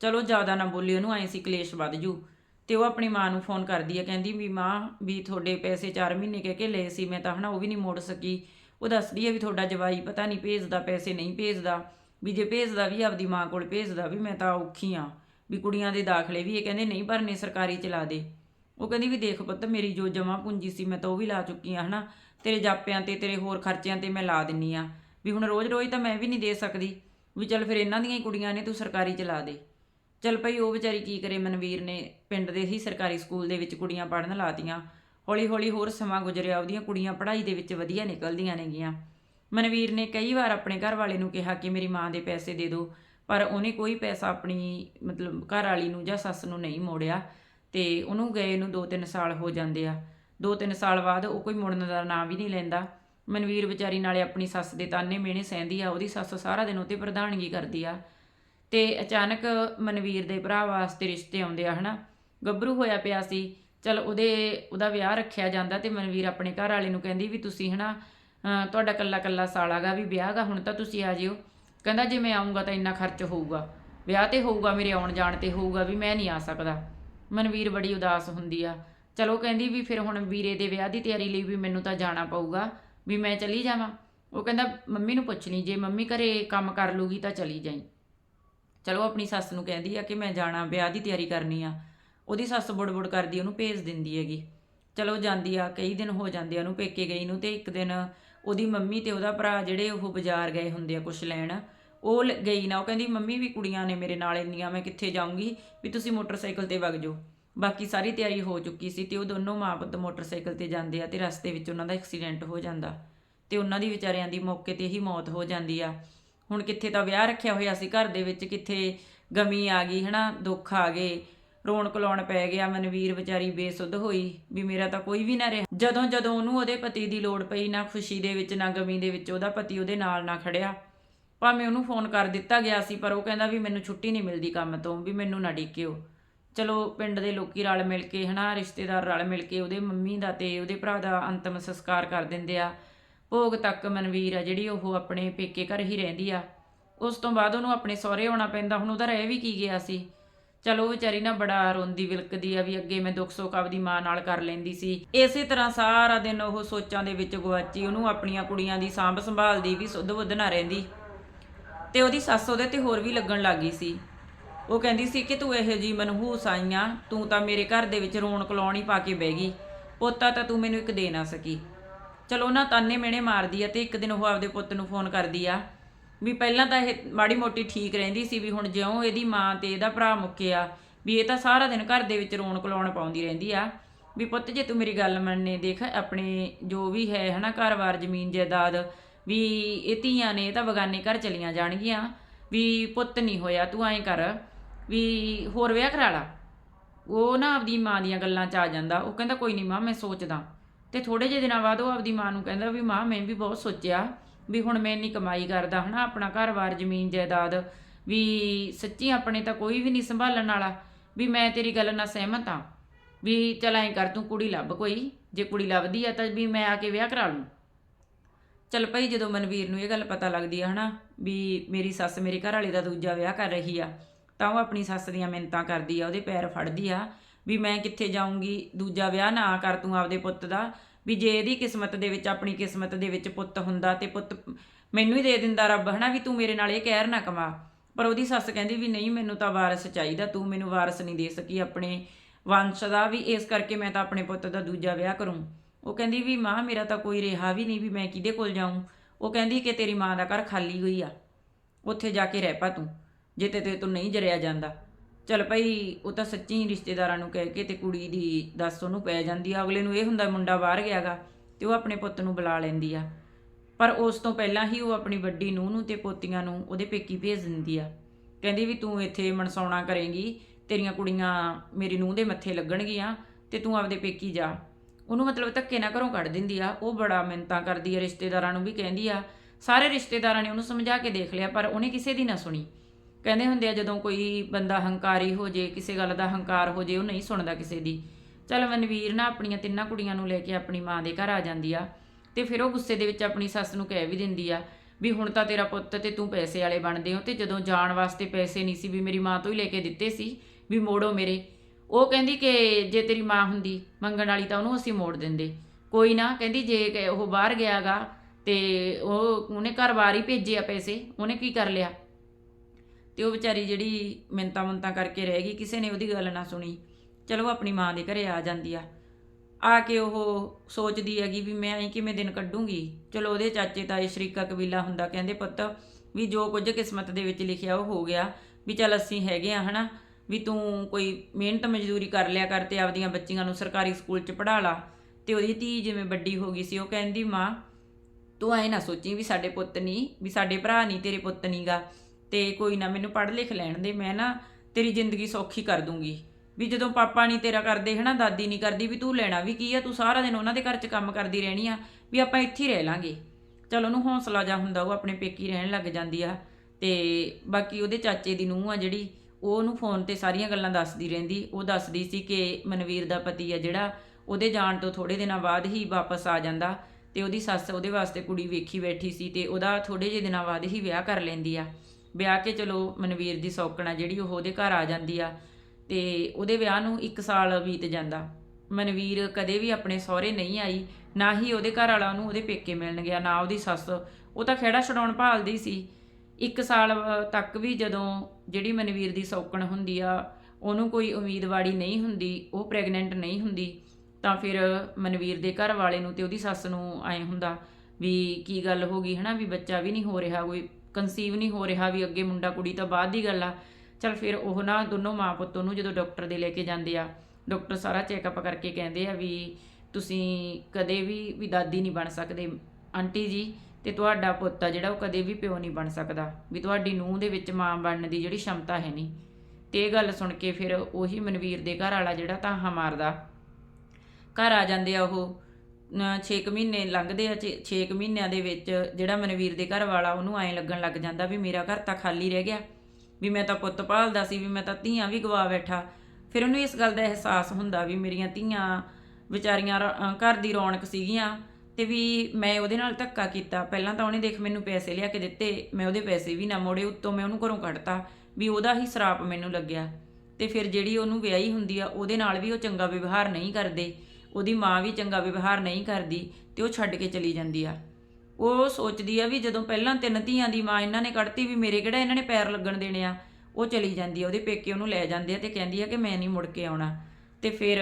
[SPEAKER 1] ਚਲੋ, ਜ਼ਿਆਦਾ ਨਾ ਬੋਲੀ ਉਹਨੂੰ, ਐਂ ਸੀ ਕਲੇਸ਼ ਵੱਧ ਜੂ। ਤੇ ਉਹ ਆਪਣੀ ਮਾਂ ਨੂੰ ਫੋਨ ਕਰਦੀ ਆ, ਕਹਿੰਦੀ ਵੀ ਮਾਂ, ਵੀ ਤੁਹਾਡੇ ਪੈਸੇ 4 ਮਹੀਨੇ ਕਹਿ ਕੇ ਲਏ ਸੀ, ਮੈਂ ਤਾਂ ਹਨਾ ਉਹ ਵੀ ਨਹੀਂ ਮੋੜ ਸਕੀ। ਉਹ ਦੱਸਦੀ ਹੈ ਵੀ ਤੁਹਾਡਾ ਜਵਾਈ ਪਤਾ ਨਹੀਂ ਭੇਜਦਾ ਪੈਸੇ ਨਹੀਂ ਭੇਜਦਾ, ਵੀ ਜੇ ਭੇਜਦਾ ਵੀ ਆਪਦੀ ਮਾਂ ਕੋਲ ਭੇਜਦਾ ਵੀ ਮੈਂ ਤਾਂ ਔਖੀ ਆ, ਵੀ ਕੁੜੀਆਂ ਦੇ ਦਾਖਲੇ ਵੀ ਇਹ ਕਹਿੰਦੇ ਨਹੀਂ ਭਰਨੇ ਸਰਕਾਰੀ ਚਲਾ ਦੇ। ਉਹ ਕਹਿੰਦੀ ਵੀ ਦੇਖ ਪੁੱਤ ਮੇਰੀ ਜੋ ਜਮਾ ਪੂੰਜੀ ਸੀ ਮੈਂ ਤਾਂ ਉਹ ਵੀ ਲਾ ਚੁੱਕੀ ਆ, ਹਨਾ? ਤੇਰੇ ਜਾਪਿਆਂ ਤੇ, ਤੇਰੇ ਹੋਰ ਖਰਚਿਆਂ ਤੇ ਮੈਂ ਲਾ ਦਿੰਨੀ ਆ। ਵੀ ਹੁਣ ਰੋਜ਼-ਰੋਜ਼ ਤਾਂ ਮੈਂ ਵੀ ਨਹੀਂ ਦੇ ਸਕਦੀ, ਵੀ ਚੱਲ ਫਿਰ ਇਹਨਾਂ ਦੀਆਂ ਹੀ ਕੁੜੀਆਂ ਨੇ ਤੂੰ ਸਰਕਾਰੀ ਚਲਾ ਦੇ। ਚੱਲ ਭਈ ਉਹ ਵਿਚਾਰੀ ਕੀ ਕਰੇ, ਮਨਵੀਰ ਨੇ ਪਿੰਡ ਦੇ ਹੀ ਸਰਕਾਰੀ ਸਕੂਲ ਦੇ ਵਿੱਚ ਕੁੜੀਆਂ ਪੜ੍ਹਨ ਲਾਤੀਆਂ ਹੌਲੀ-ਹੌਲੀ ਹੋਰ ਸਮਾਂ ਗੁਜ਼ਰਿਆ, ਉਹਦੀਆਂ ਕੁੜੀਆਂ ਪੜ੍ਹਾਈ ਦੇ ਵਿੱਚ ਵਧੀਆ ਨਿਕਲਦੀਆਂ ਨੇਗੀਆਂ। ਮਨਵੀਰ ਨੇ ਕਈ ਵਾਰ ਆਪਣੇ ਘਰ ਵਾਲੇ ਨੂੰ ਕਿਹਾ ਕਿ ਮੇਰੀ ਮਾਂ ਦੇ ਪੈਸੇ ਦੇ ਦਿਓ, ਪਰ ਉਹਨੇ ਕੋਈ ਪੈਸਾ ਆਪਣੀ, ਮਤਲਬ ਘਰ ਵਾਲੀ ਨੂੰ ਜਾਂ ਸੱਸ ਨੂੰ ਨਹੀਂ ਮੋੜਿਆ ਤੇ ਉਹਨੂੰ ਗਏ ਨੂੰ 2-3 ਸਾਲ ਹੋ ਜਾਂਦੇ ਆ। 2-3 ਸਾਲ ਬਾਅਦ ਉਹ ਕੋਈ ਮੁੜਨ ਦਾ ਨਾਂ ਵੀ ਨਹੀਂ ਲੈਂਦਾ। ਮਨਵੀਰ ਵਿਚਾਰੀ ਨਾਲੇ ਆਪਣੀ ਸੱਸ ਦੇ ਤਾਨੇ ਮਿਹਣੇ ਸਹਿੰਦੀ ਆ, ਉਹਦੀ ਸੱਸ ਸਾਰਾ ਦਿਨ ਉਹਤੇ ਪ੍ਰਧਾਨਗੀ ਕਰਦੀ ਆ। ਤੇ ਅਚਾਨਕ ਮਨਵੀਰ ਦੇ ਭਰਾ ਵਾਸਤੇ ਰਿਸ਼ਤੇ ਆਉਂਦੇ ਆ, ਹਨਾ? ਗੱਭਰੂ ਹੋਇਆ ਪਿਆ ਸੀ। ਚਲ ਉਹਦੇ, ਉਹਦਾ ਵਿਆਹ ਰੱਖਿਆ ਜਾਂਦਾ ਤੇ ਮਨਵੀਰ ਆਪਣੇ ਘਰ ਵਾਲੇ ਨੂੰ ਕਹਿੰਦੀ ਵੀ ਤੁਸੀਂ ਹਨਾ, ਅਹ ਤੁਹਾਡਾ ਕੱਲਾ ਕੱਲਾ ਸਾਲਾਗਾ ਵੀ ਵਿਆਹਗਾ, ਹੁਣ ਤਾਂ ਤੁਸੀਂ ਆ ਜਿਓ। ਕਹਿੰਦਾ ਜੇ ਮੈਂ ਆਉਂਗਾ ਤਾਂ ਇੰਨਾ ਖਰਚ ਹੋਊਗਾ। ਵਿਆਹ ਤੇ ਹੋਊਗਾ, ਮੇਰੇ ਆਉਣ ਜਾਣ ਤੇ ਹੋਊਗਾ ਵੀ ਮੈਂ ਨਹੀਂ ਆ ਸਕਦਾ। ਮਨਵੀਰ ਬੜੀ ਉਦਾਸ ਹੁੰਦੀ ਆ। ਚਲੋ ਕਹਿੰਦੀ ਵੀ ਫਿਰ ਹੁਣ ਵੀਰੇ ਦੇ ਵਿਆਹ ਦੀ ਤਿਆਰੀ ਲਈ ਵੀ ਮੈਨੂੰ ਤਾਂ ਜਾਣਾ ਪਊਗਾ, ਵੀ ਮੈਂ ਚਲੀ ਜਾਵਾਂ। ਉਹ ਕਹਿੰਦਾ, ਮੰਮੀ ਨੂੰ ਪੁੱਛ ਲਈ ਜੇ ਮੰਮੀ ਘਰੇ ਕੰਮ ਕਰ ਲੂਗੀ ਤਾਂ ਚਲੀ ਜਾਈ। ਚਲੋ ਆਪਣੀ ਸੱਸ ਨੂੰ ਕਹਿੰਦੀ ਆ ਕਿ ਮੈਂ ਜਾਣਾ, ਵਿਆਹ ਦੀ ਤਿਆਰੀ ਕਰਨੀ ਆ। ਉਹਦੀ ਸੱਸ ਬੁੜਬੁੜ ਕਰਦੀ, ਉਹਨੂੰ ਭੇਜ ਦਿੰਦੀ ਹੈਗੀ। ਚਲੋ ਜਾਂਦੀ ਆ, ਕਈ ਦਿਨ ਹੋ ਜਾਂਦੇ ਆ ਉਹਨੂੰ ਪੇਕੇ ਗਈ ਨੂੰ ਤੇ ਇੱਕ ਦਿਨ ਉਹਦੀ ਮੰਮੀ ਤੇ ਉਹਦਾ ਭਰਾ ਜਿਹੜੇ ਉਹ ਬਾਜ਼ਾਰ ਗਏ ਹੁੰਦੇ ਆ ਕੁਛ ਲੈਣ, ਉਹ ਲ- ਗਈ ਨਾ, ਉਹ ਕਹਿੰਦੀ, ਮੰਮੀ ਵੀ ਕੁੜੀਆਂ ਨੇ ਮੇਰੇ ਨਾਲ ਇੰਨੀਆਂ, ਮੈਂ ਕਿੱਥੇ ਜਾਊਂਗੀ? ਵੀ ਤੁਸੀਂ ਮੋਟਰਸਾਈਕਲ ਤੇ ਵਗ ਜਾਓ। ਬਾਕੀ ਸਾਰੀ ਤਿਆਰੀ ਹੋ ਚੁੱਕੀ ਸੀ ਤੇ ਉਹ ਦੋਨੋਂ ਮਾਂ ਪੁੱਤ ਮੋਟਰਸਾਈਕਲ ਤੇ ਜਾਂਦੇ ਆ ਤੇ ਰਸਤੇ ਵਿੱਚ ਉਹਨਾਂ ਦਾ ਐਕਸੀਡੈਂਟ ਹੋ ਜਾਂਦਾ। ਤੇ ਉਹਨਾਂ ਦੀ ਵਿਚਾਰਿਆਂ ਦੀ ਮੌਕੇ ਤੇ ਹੀ ਮੌਤ ਹੋ ਜਾਂਦੀ ਆ। ਹੁਣ ਕਿੱਥੇ ਤਾਂ ਵਿਆਹ ਰੱਖਿਆ ਹੋਇਆ ਸੀ ਘਰ ਦੇ ਵਿੱਚ, ਕਿੱਥੇ ਗਮੀ ਆ ਗਈ, ਹਨਾ, ਦੁੱਖ ਆ ਗਏ। ਰੋਣ ਕਲਾਉਣ ਪੈ ਗਿਆ ਮਨਵੀਰ ਵਿਚਾਰੀ ਬੇਸੁੱਧ ਹੋਈ ਵੀ ਮੇਰਾ ਤਾਂ ਕੋਈ ਵੀ ਨਾ ਰਿਹਾ। ਜਦੋਂ ਜਦੋਂ ਉਹਨੂੰ ਉਹਦੇ ਪਤੀ ਦੀ ਲੋੜ ਪਈ, ਨਾ ਖੁਸ਼ੀ ਦੇ ਵਿੱਚ, ਨਾ ਗਮੀ ਦੇ ਵਿੱਚ, ਉਹਦਾ ਪਤੀ ਉਹਦੇ ਨਾਲ ਨਾ ਖੜਿਆ। ਭਾਵੇਂ ਉਹਨੂੰ ਫੋਨ ਕਰ ਦਿੱਤਾ ਗਿਆ ਸੀ, ਪਰ ਉਹ ਕਹਿੰਦਾ ਵੀ ਮੈਨੂੰ ਛੁੱਟੀ ਨਹੀਂ ਮਿਲਦੀ ਕੰਮ ਤੋਂ, ਵੀ ਮੈਨੂੰ ਨਾ ਡਿੱਕਿਓ। ਚਲੋ, ਪਿੰਡ ਦੇ ਲੋਕੀ ਰਲ ਮਿਲ ਕੇ, ਹਨਾ, ਰਿਸ਼ਤੇਦਾਰ ਰਲ ਮਿਲ ਕੇ, ਉਹਦੇ ਮੰਮੀ ਦਾ ਤੇ ਉਹਦੇ ਭਰਾ ਦਾ ਅੰਤਮ ਸੰਸਕਾਰ ਕਰ ਦਿੰਦੇ ਆ। ਭੋਗ ਤੱਕ ਮਨਵੀਰ ਆ, ਜਿਹੜੀ ਉਹ ਆਪਣੇ ਪੇਕੇ ਘਰ ਹੀ ਰਹਿੰਦੀ ਆ। ਉਸ ਤੋਂ ਬਾਅਦ ਉਹਨੂੰ ਆਪਣੇ ਸਹੁਰੇ ਆਉਣਾ ਪੈਂਦਾ, ਹੁਣ ਉਹਦਾ ਰਹਿ ਵੀ ਕੀ ਗਿਆ ਸੀ? ਚਲੋ ਵਿਚਾਰੀ ਨਾ ਬੜਾ ਰੋਂਦੀ ਵਿਲਕਦੀ ਆ ਵੀ ਅੱਗੇ ਮੈਂ ਦੁੱਖ ਸੁੱਖ ਆਪਦੀ ਮਾਂ ਨਾਲ ਕਰ ਲੈਂਦੀ ਸੀ। ਇਸੇ ਤਰ੍ਹਾਂ ਸਾਰਾ ਦਿਨ ਉਹ ਸੋਚਾਂ ਦੇ ਵਿੱਚ ਗਵਾਚੀ ਉਹਨੂੰ ਆਪਣੀਆਂ ਕੁੜੀਆਂ ਦੀ ਸਾਂਭ ਸੰਭਾਲ ਦੀ ਵੀ ਸੁੱਧ ਬੁੱਧ ਨਾ ਰਹਿੰਦੀ। ਤੇ ਉਹਦੀ ਸੱਸ ਉਹਦੇ ਤੇ ਹੋਰ ਵੀ ਲੱਗਣ ਲੱਗ ਗਈ ਸੀ। ਉਹ ਕਹਿੰਦੀ ਸੀ ਕਿ ਤੂੰ ਇਹੋ ਜੀ ਮਨਹੂਸ ਆਈਆਂ, ਤੂੰ ਤਾਂ ਮੇਰੇ ਘਰ ਦੇ ਵਿੱਚ ਰੋਣ ਕਲਾਉਣ ਹੀ ਪਾ ਕੇ ਬਹਿ ਗਈ। ਪੋਤਾ ਤਾਂ ਤੂੰ ਮੈਨੂੰ ਇੱਕ ਦੇ ਨਾ ਸਕੀ। ਚਲੋ ਨਾ ਤਾਨੇ ਮਿਹਣੇ ਮਾਰਦੀ ਆ ਤੇ ਇੱਕ ਦਿਨ ਉਹ ਆਪਦੇ ਪੁੱਤ ਨੂੰ ਫੋਨ ਕਰਦੀ ਆ। ਵੀ ਪਹਿਲਾਂ ਤਾਂ ਇਹ ਮਾੜੀ ਮੋਟੀ ਠੀਕ ਰਹਿੰਦੀ ਸੀ ਵੀ ਹੁਣ ਜਿਉਂ ਇਹਦੀ ਮਾਂ ਤੇ ਇਹਦਾ ਭਰਾ ਮੁੱਕਿਆ ਵੀ ਇਹ ਤਾਂ ਸਾਰਾ ਦਿਨ ਘਰ ਦੇ ਵਿੱਚ ਰੋਣ ਲਾਉਣ ਪਾਉਂਦੀ ਰਹਿੰਦੀ ਆ। ਵੀ ਪੁੱਤ ਜੇ ਤੂੰ ਮੇਰੀ ਗੱਲ ਮੰਨੇ ਦੇਖ ਆਪਣੇ ਜੋ ਵੀ ਹੈ ਹਨਾ ਘਰ-ਬਾਰ, ਜ਼ਮੀਨ, ਜਾਇਦਾਦ, ਵੀ ਇਹ ਧੀਆਂ ਨੇ ਇਹ ਤਾਂ ਬਗਾਨੇ ਘਰ ਚਲੀਆਂ ਜਾਣਗੀਆਂ। ਵੀ ਪੁੱਤ ਨਹੀਂ ਹੋਇਆ, ਤੂੰ ਐਂ ਕਰ, ਵੀ ਹੋਰ ਵਿਆਹ ਕਰਾ ਲਾ। ਉਹ ਨਾ ਆਪਦੀ ਮਾਂ ਦੀਆਂ ਗੱਲਾਂ 'ਚ ਆ ਜਾਂਦਾ, ਉਹ ਕਹਿੰਦਾ ਕੋਈ ਨਹੀਂ ਮਾਂ, ਮੈਂ ਸੋਚਦਾ। ਤੇ ਥੋੜੇ ਜਿਹੇ ਦਿਨਾਂ ਬਾਅਦ ਉਹ ਆਪਦੀ ਮਾਂ ਨੂੰ ਕਹਿੰਦਾ ਵੀ ਮਾਂ, ਮੈਂ ਵੀ ਬਹੁਤ ਸੋਚਿਆ। ਵੀ ਹੁਣ ਮੈਂ ਇੰਨੀ ਕਮਾਈ ਕਰਦਾ ਹਨਾ, ਆਪਣਾ ਘਰ-ਬਾਰ ਜ਼ਮੀਨ ਜਾਇਦਾਦ, ਵੀ ਸੱਚੀ ਆਪਣੇ ਤਾਂ ਕੋਈ ਵੀ ਨਹੀਂ ਸੰਭਾਲਣ ਵਾਲਾ, ਵੀ ਮੈਂ ਤੇਰੀ ਗੱਲ ਨਾਲ ਸਹਿਮਤ ਆ ਵੀ ਚਲ ਐਂ ਕਰ ਤੂੰ ਕੁੜੀ ਲੱਭ ਕੋਈ, ਜੇ ਕੁੜੀ ਲੱਭਦੀ ਆ ਤਾਂ ਵੀ ਮੈਂ ਆ ਕੇ ਵਿਆਹ ਕਰਾ ਲੂੰ। ਚਲ ਭਾਈ ਜਦੋਂ ਮਨਵੀਰ ਨੂੰ ਇਹ ਗੱਲ ਪਤਾ ਲੱਗਦੀ ਆ ਹਨਾ, ਵੀ ਮੇਰੀ ਸੱਸ ਮੇਰੇ ਘਰ ਵਾਲੇ ਦਾ ਦੂਜਾ ਵਿਆਹ ਕਰ ਰਹੀ ਆ, ਤਾਂ ਉਹ ਆਪਣੀ ਸੱਸ ਦੀਆਂ ਮਿੰਨਤਾਂ ਕਰਦੀ ਆ, ਉਹਦੇ ਪੈਰ ਫੜਦੀ ਆ, ਵੀ ਮੈਂ ਕਿੱਥੇ ਜਾਊਂਗੀ, ਦੂਜਾ ਵਿਆਹ ਨਾ ਕਰ ਤੂੰ ਆਪਦੇ ਪੁੱਤ ਦਾ ਵੀ ਜੇ ਇਹਦੀ ਕਿਸਮਤ ਦੇ ਵਿੱਚ, ਆਪਣੀ ਕਿਸਮਤ ਦੇ ਵਿੱਚ ਪੁੱਤ ਹੁੰਦਾ ਤੇ ਪੁੱਤ ਮੈਨੂੰ ਹੀ ਦੇ ਦਿੰਦਾ ਰੱਬ, ਹਨਾ ਵੀ ਤੂੰ ਮੇਰੇ ਨਾਲ ਇਹ ਕਹਿਰ ਨਾ ਕਮਾ। ਪਰ ਉਹਦੀ ਸੱਸ ਕਹਿੰਦੀ ਵੀ ਨਹੀਂ, ਮੈਨੂੰ ਤਾਂ ਵਾਰਸ ਚਾਹੀਦਾ, ਤੂੰ ਮੈਨੂੰ ਵਾਰਸ ਨਹੀਂ ਦੇ ਸਕੀ ਆਪਣੇ ਵੰਸ਼ ਦਾ, ਵੀ ਇਸ ਕਰਕੇ ਮੈਂ ਤਾਂ ਆਪਣੇ ਪੁੱਤ ਦਾ ਦੂਜਾ ਵਿਆਹ ਕਰੂੰ। ਉਹ ਕਹਿੰਦੀ ਵੀ ਮਾਂ, ਮੇਰਾ ਤਾਂ ਕੋਈ ਰਿਹਾ ਵੀ ਨਹੀਂ ਵੀ ਮੈਂ ਕਿਹਦੇ ਕੋਲ ਜਾਊਂ। ਉਹ ਕਹਿੰਦੀ ਕਿ ਤੇਰੀ ਮਾਂ ਦਾ ਘਰ ਖਾਲੀ ਹੋਈ ਆ। ਉੱਥੇ ਜਾ ਕੇ ਰਹਿ ਪਾ ਤੂੰ ਜੇ ਤੇ ਤੂੰ ਨਹੀਂ ਜਰਿਆ ਜਾਂਦਾ। ਚਲ ਭਈ, ਉਹ ਤਾਂ ਸੱਚੀ ਹੀ ਰਿਸ਼ਤੇਦਾਰਾਂ ਨੂੰ ਕਹਿ ਕੇ ਤੇ ਕੁੜੀ ਦੀ ਦੱਸ ਉਹਨੂੰ ਪੈ ਜਾਂਦੀ ਆ। ਅਗਲੇ ਨੂੰ ਇਹ ਹੁੰਦਾ ਮੁੰਡਾ ਬਾਹਰ ਗਿਆਗਾ ਤੇ ਉਹ ਆਪਣੇ ਪੁੱਤ ਨੂੰ ਬੁਲਾ ਲੈਂਦੀ ਆ। ਪਰ ਉਸ ਤੋਂ ਪਹਿਲਾਂ ਹੀ ਉਹ ਆਪਣੀ ਵੱਡੀ ਨੂੰਹ ਨੂੰ ਤੇ ਪੋਤੀਆਂ ਨੂੰ ਉਹਦੇ ਪੇਕੀ ਭੇਜ ਦਿੰਦੀ ਆ। ਕਹਿੰਦੀ ਵੀ ਤੂੰ ਇੱਥੇ ਮਨਸਾਉਣਾ ਕਰੇਂਗੀ, ਤੇਰੀਆਂ ਕੁੜੀਆਂ ਮੇਰੀ ਨੂੰਹ ਦੇ ਮੱਥੇ ਲੱਗਣਗੀਆਂ ਤੇ ਤੂੰ ਆਪਦੇ ਪੇਕੀ ਜਾ। ਉਹਨੂੰ ਮਤਲਬ ਧੱਕੇ ਨਾ ਘਰੋਂ ਕੱਢ ਦਿੰਦੀ ਆ। ਉਹ ਬੜਾ ਮਿੰਨਤਾਂ ਕਰਦੀ ਆ, ਰਿਸ਼ਤੇਦਾਰਾਂ ਨੂੰ ਵੀ ਕਹਿੰਦੀ ਆ। ਸਾਰੇ ਰਿਸ਼ਤੇਦਾਰਾਂ ਨੇ ਉਹਨੂੰ ਸਮਝਾ ਕੇ ਦੇਖ ਲਿਆ, ਪਰ ਉਹਨੇ ਕਿਸੇ ਦੀ ਨਾ ਸੁਣੀ। ਕਹਿੰਦੇ ਹੁੰਦੇ ਆ, ਜਦੋਂ ਕੋਈ ਬੰਦਾ ਹੰਕਾਰੀ ਹੋ ਜੇ, ਕਿਸੇ ਗੱਲ ਦਾ ਹੰਕਾਰ ਹੋ ਜੇ, ਉਹ ਨਹੀਂ ਸੁਣਦਾ ਕਿਸੇ ਦੀ। ਚਲ ਮਨਵੀਰ ਨਾ ਆਪਣੀਆਂ ਤਿੰਨਾਂ ਕੁੜੀਆਂ ਨੂੰ ਲੈ ਕੇ ਆਪਣੀ ਮਾਂ ਦੇ ਘਰ ਆ ਜਾਂਦੀ ਆ, ਤੇ ਫਿਰ ਉਹ ਗੁੱਸੇ ਦੇ ਵਿੱਚ ਆਪਣੀ ਸੱਸ ਨੂੰ ਕਹਿ ਵੀ ਦਿੰਦੀ ਆ ਵੀ ਹੁਣ ਤਾਂ ਤੇਰਾ ਪੁੱਤ ਤੇ ਤੂੰ ਪੈਸੇ ਵਾਲੇ ਬਣਦੇ ਹੋ, ਤੇ ਜਦੋਂ ਜਾਣ ਵਾਸਤੇ ਪੈਸੇ ਨਹੀਂ ਸੀ ਵੀ ਮੇਰੀ ਮਾਂ ਤੋਂ ਹੀ ਲੈ ਕੇ ਦਿੱਤੇ ਸੀ ਵੀ ਮੋੜੋ ਮੇਰੇ। ਉਹ ਕਹਿੰਦੀ ਕਿ ਜੇ ਤੇਰੀ ਮਾਂ ਹੁੰਦੀ ਮੰਗਣ ਵਾਲੀ ਤਾਂ ਉਹਨੂੰ ਅਸੀਂ ਮੋੜ ਦਿੰਦੇ। ਕੋਈ ਨਾ, ਕਹਿੰਦੀ ਜੇ ਉਹ ਬਾਹਰ ਗਿਆਗਾ ਤੇ ਉਹ, ਉਹਨੇ ਘਰ-ਬਾਰ ਹੀ ਭੇਜੇ ਆ ਪੈਸੇ, ਉਹਨੇ ਕੀ ਕਰ ਲਿਆ? ਤੇ ਉਹ ਵਿਚਾਰੀ ਜਿਹੜੀ ਮਿੰਤਾ ਮੁੰਤਾ ਕਰਕੇ ਰਹਿ ਗਈ, ਕਿਸੇ ਨੇ ਉਹਦੀ ਗੱਲ ਨਾ ਸੁਣੀ। ਚਲੋ, ਆਪਣੀ ਮਾਂ ਦੇ ਘਰੇ ਆ ਜਾਂਦੀ ਆ। ਆ ਕੇ ਉਹ ਸੋਚਦੀ ਹੈਗੀ ਵੀ ਮੈਂ ਐਂ ਕਿਵੇਂ ਦਿਨ ਕੱਢੂੰਗੀ? ਚਲੋ, ਉਹਦੇ ਚਾਚੇ, ਤਾਏ, ਸ਼ਰੀਕਾ, ਕਬੀਲਾ ਹੁੰਦਾ ਕਹਿੰਦੇ, ਪੁੱਤ, ਵੀ ਜੋ ਕੁਝ ਕਿਸਮਤ ਦੇ ਵਿੱਚ ਲਿਖਿਆ ਉਹ ਹੋ ਗਿਆ। ਵੀ ਚੱਲ ਅਸੀਂ ਹੈਗੇ ਆ, ਹਨਾ? ਵੀ ਤੂੰ ਕੋਈ ਮਿਹਨਤ ਮਜ਼ਦੂਰੀ ਕਰ ਲਿਆ ਕਰ ਤੇ ਆਪਦੀਆਂ ਬੱਚੀਆਂ ਨੂੰ ਸਰਕਾਰੀ ਸਕੂਲ 'ਚ ਪੜ੍ਹਾ ਲਾ। ਤੇ ਉਹਦੀ ਧੀ ਜਿਵੇਂ ਵੱਡੀ ਹੋ ਗਈ ਸੀ, ਉਹ ਕਹਿੰਦੀ, ਮਾਂ, ਤੂੰ ਐ ਨਾ ਸੋਚੀ ਵੀ ਸਾਡੇ ਪੁੱਤ ਨਹੀਂ ਵੀ ਸਾਡੇ ਭਰਾ ਨਹੀਂ ਤੇਰੇ ਪੁੱਤ ਨਹੀਂਗਾ ਤੇ ਕੋਈ ਨਾ ਮੈਨੂੰ ਪੜ੍ਹ ਲਿਖ ਲੈਣ ਦੇ, ਮੈਂ ਨਾ ਤੇਰੀ ਜ਼ਿੰਦਗੀ ਸੌਖੀ ਕਰ ਦੂੰਗੀ। ਵੀ ਜਦੋਂ ਪਾਪਾ ਨਹੀਂ ਤੇਰਾ ਕਰਦੇ, ਹਨਾ, ਦਾਦੀ ਨਹੀਂ ਕਰਦੀ, ਵੀ ਤੂੰ ਲੈਣਾ ਵੀ ਕੀ ਆ, ਤੂੰ ਸਾਰਾ ਦਿਨ ਉਹਨਾਂ ਦੇ ਘਰ 'ਚ ਕੰਮ ਕਰਦੀ ਰਹਿਣੀ ਆ, ਵੀ ਆਪਾਂ ਇੱਥੇ ਹੀ ਰਹਿ ਲਾਂਗੇ। ਚਲ ਉਹਨੂੰ ਹੌਸਲਾ ਜਾ ਹੁੰਦਾ, ਉਹ ਆਪਣੇ ਪੇਕੀ ਰਹਿਣ ਲੱਗ ਜਾਂਦੀ ਆ। ਤੇ ਬਾਕੀ ਉਹਦੇ ਚਾਚੇ ਦੀ ਨੂੰਹ ਆ ਜਿਹੜੀ, ਉਹ ਉਹਨੂੰ ਫੋਨ ਤੇ ਸਾਰੀਆਂ ਗੱਲਾਂ ਦੱਸਦੀ ਰਹਿੰਦੀ। ਉਹ ਦੱਸਦੀ ਸੀ ਕਿ ਮਨਵੀਰ ਦਾ ਪਤੀ ਆ ਜਿਹੜਾ, ਉਹਦੇ ਜਾਣ ਤੋਂ ਥੋੜੇ ਦਿਨਾਂ ਬਾਅਦ ਹੀ ਵਾਪਸ ਆ ਜਾਂਦਾ ਤੇ ਉਹਦੀ ਸੱਸ ਉਹਦੇ ਵਾਸਤੇ ਕੁੜੀ ਵੇਖੀ ਬੈਠੀ ਸੀ ਤੇ ਉਹਦਾ ਥੋੜੇ ਜਿਹੇ ਦਿਨਾਂ ਬਾਅਦ ਹੀ ਵਿਆਹ ਕਰ ਲੈਂਦੀ ਆ। ਵਿਆਹ ਕੇ ਚਲੋ ਮਨਵੀਰ ਦੀ ਸੌਕਣਾ ਜਿਹੜੀ ਉਹ ਉਹਦੇ ਘਰ ਆ ਜਾਂਦੀ ਆ, ਤੇ ਉਹਦੇ ਵਿਆਹ ਨੂੰ 1 ਸਾਲ ਬੀਤ ਜਾਂਦਾ। ਮਨਵੀਰ ਕਦੇ ਵੀ ਆਪਣੇ ਸਹੁਰੇ ਨਹੀਂ ਆਈ, ਨਾ ਹੀ ਉਹਦੇ ਘਰ ਵਾਲਾ ਉਹਨੂੰ ਉਹਦੇ ਪੇਕੇ ਮਿਲਣ ਗਿਆ, ਨਾ ਉਹਦੀ ਸੱਸ। ਉਹ ਤਾਂ ਖੇੜਾ ਛਡਾਉਣ ਭਾਲਦੀ ਸੀ। ਇੱਕ ਸਾਲ ਤੱਕ ਵੀ ਜਦੋਂ ਜਿਹੜੀ ਮਨਵੀਰ ਦੀ ਸੌਕਣ ਹੁੰਦੀ ਆ, ਉਹਨੂੰ ਕੋਈ ਉਮੀਦਵਾਰੀ ਨਹੀਂ ਹੁੰਦੀ, ਉਹ ਪ੍ਰੈਗਨੈਂਟ ਨਹੀਂ ਹੁੰਦੀ, ਤਾਂ ਫਿਰ ਮਨਵੀਰ ਦੇ ਘਰ ਵਾਲੇ ਨੂੰ ਤੇ ਉਹਦੀ ਸੱਸ ਨੂੰ ਐ ਹੁੰਦਾ ਵੀ ਕੀ ਗੱਲ ਹੋ ਗਈ ਹਨਾ, ਵੀ ਬੱਚਾ ਵੀ ਨਹੀਂ ਹੋ ਰਿਹਾ, ਕੋਈ ਕਨਸੀਵ ਨਹੀਂ ਹੋ ਰਿਹਾ ਵੀ ਅੱਗੇ ਮੁੰਡਾ ਕੁੜੀ ਤਾਂ ਬਾਅਦ ਦੀ ਗੱਲ ਆ। ਚਲ ਫਿਰ ਉਹ ਨਾ ਦੋਨੋਂ ਮਾਂ ਪੁੱਤ ਨੂੰ ਜਦੋਂ ਡਾਕਟਰ ਦੇ ਲੈ ਕੇ ਜਾਂਦੇ ਆ ਡਾਕਟਰ ਸਾਰਾ ਚੈੱਕਅਪ ਕਰਕੇ ਕਹਿੰਦੇ ਆ ਵੀ ਤੁਸੀਂ ਕਦੇ ਵੀ ਵੀ ਦਾਦੀ ਨਹੀਂ ਬਣ ਸਕਦੇ। ਆਂਟੀ ਜੀ, ਤੇ ਤੁਹਾਡਾ ਪੁੱਤ ਆ ਜਿਹੜਾ ਉਹ ਕਦੇ ਵੀ ਪਿਓ ਨਹੀਂ ਬਣ ਸਕਦਾ। ਵੀ ਤੁਹਾਡੀ ਨੂੰਹ ਦੇ ਵਿੱਚ ਮਾਂ ਬਣਨ ਦੀ ਜਿਹੜੀ ਸ਼ਮਤਾ ਹੈ ਨਹੀਂ। ਤੇ ਇਹ ਗੱਲ ਸੁਣ ਕੇ ਫਿਰ ਉਹੀ ਮਨਵੀਰ ਦੇ ਘਰ ਵਾਲਾ ਜਿਹੜਾ ਤਾਂਹਾ ਮਾਰਦਾ। ਘਰ ਆ ਜਾਂਦੇ ਆ ਉਹ। 6 ਮਹੀਨੇ ਲੰਘਦੇ ਆ 6 ਮਹੀਨਿਆਂ ਦੇ ਵਿੱਚ ਜਿਹੜਾ ਮਨਵੀਰ ਦੇ ਘਰ ਵਾਲਾ ਉਹਨੂੰ ਐਂ ਲੱਗਣ ਲੱਗ ਜਾਂਦਾ ਵੀ ਮੇਰਾ ਘਰ ਤਾਂ ਖਾਲੀ ਰਹਿ ਗਿਆ। ਵੀ ਮੈਂ ਤਾਂ ਪੁੱਤ ਪਾਲਦਾ ਸੀ, ਵੀ ਮੈਂ ਤਾਂ ਧੀਆਂ ਵੀ ਗਵਾ ਬੈਠਾ। ਫਿਰ ਉਹਨੂੰ ਇਸ ਗੱਲ ਦਾ ਅਹਿਸਾਸ ਹੁੰਦਾ ਵੀ ਮੇਰੀਆਂ ਧੀਆਂ ਵਿਚਾਰੀਆਂ ਰ- ਘਰ ਦੀ ਰੌਣਕ ਸੀਗੀਆਂ ਤੇ ਵੀ ਮੈਂ ਉਹਦੇ ਨਾਲ ਧੱਕਾ ਕੀਤਾ। ਪਹਿਲਾਂ ਤਾਂ ਉਹਨੇ ਦੇਖ ਮੈਨੂੰ ਪੈਸੇ ਲਿਆ ਕੇ ਦਿੱਤੇ, ਮੈਂ ਉਹਦੇ ਪੈਸੇ ਵੀ ਨਾ ਮੋੜੇ, ਉੱਤੋਂ ਮੈਂ ਉਹਨੂੰ ਘਰੋਂ ਕੱਢਤਾ ਵੀ ਉਹਦਾ ਹੀ ਸਰਾਪ ਮੈਨੂੰ ਲੱਗਿਆ। ਤੇ ਫਿਰ ਜਿਹੜੀ ਉਹਨੂੰ ਵਿਆਹੀ ਹੁੰਦੀ ਆ, ਉਹਦੇ ਨਾਲ ਵੀ ਉਹ ਚੰਗਾ ਵਿਵਹਾਰ ਨਹੀਂ ਕਰਦੇ। ਉਹਦੀ ਮਾਂ ਵੀ ਚੰਗਾ ਵਿਵਹਾਰ ਨਹੀਂ ਕਰਦੀ ਤੇ ਉਹ ਛੱਡ ਕੇ ਚਲੀ ਜਾਂਦੀ ਆ। ਉਹ ਸੋਚਦੀ ਆ ਵੀ ਜਦੋਂ ਪਹਿਲਾਂ ਤਿੰਨ ਧੀਆਂ ਦੀ ਮਾਂ ਇਹਨਾਂ ਨੇ ਕੱਢਤੀ ਵੀ ਮੇਰੇ ਕਿਹੜਾ ਇਹਨਾਂ ਨੇ ਪੈਰ ਲੱਗਣ ਦੇਣੇ ਆ, ਉਹ ਚਲੀ ਜਾਂਦੀ ਆ, ਉਹਦੇ ਪੇਕੇ ਉਹਨੂੰ ਲੈ ਜਾਂਦੇ ਆ ਤੇ ਕਹਿੰਦੀ ਆ ਕਿ ਮੈਂ ਨਹੀਂ ਮੁੜ ਕੇ ਆਉਣਾ। ਤੇ ਫਿਰ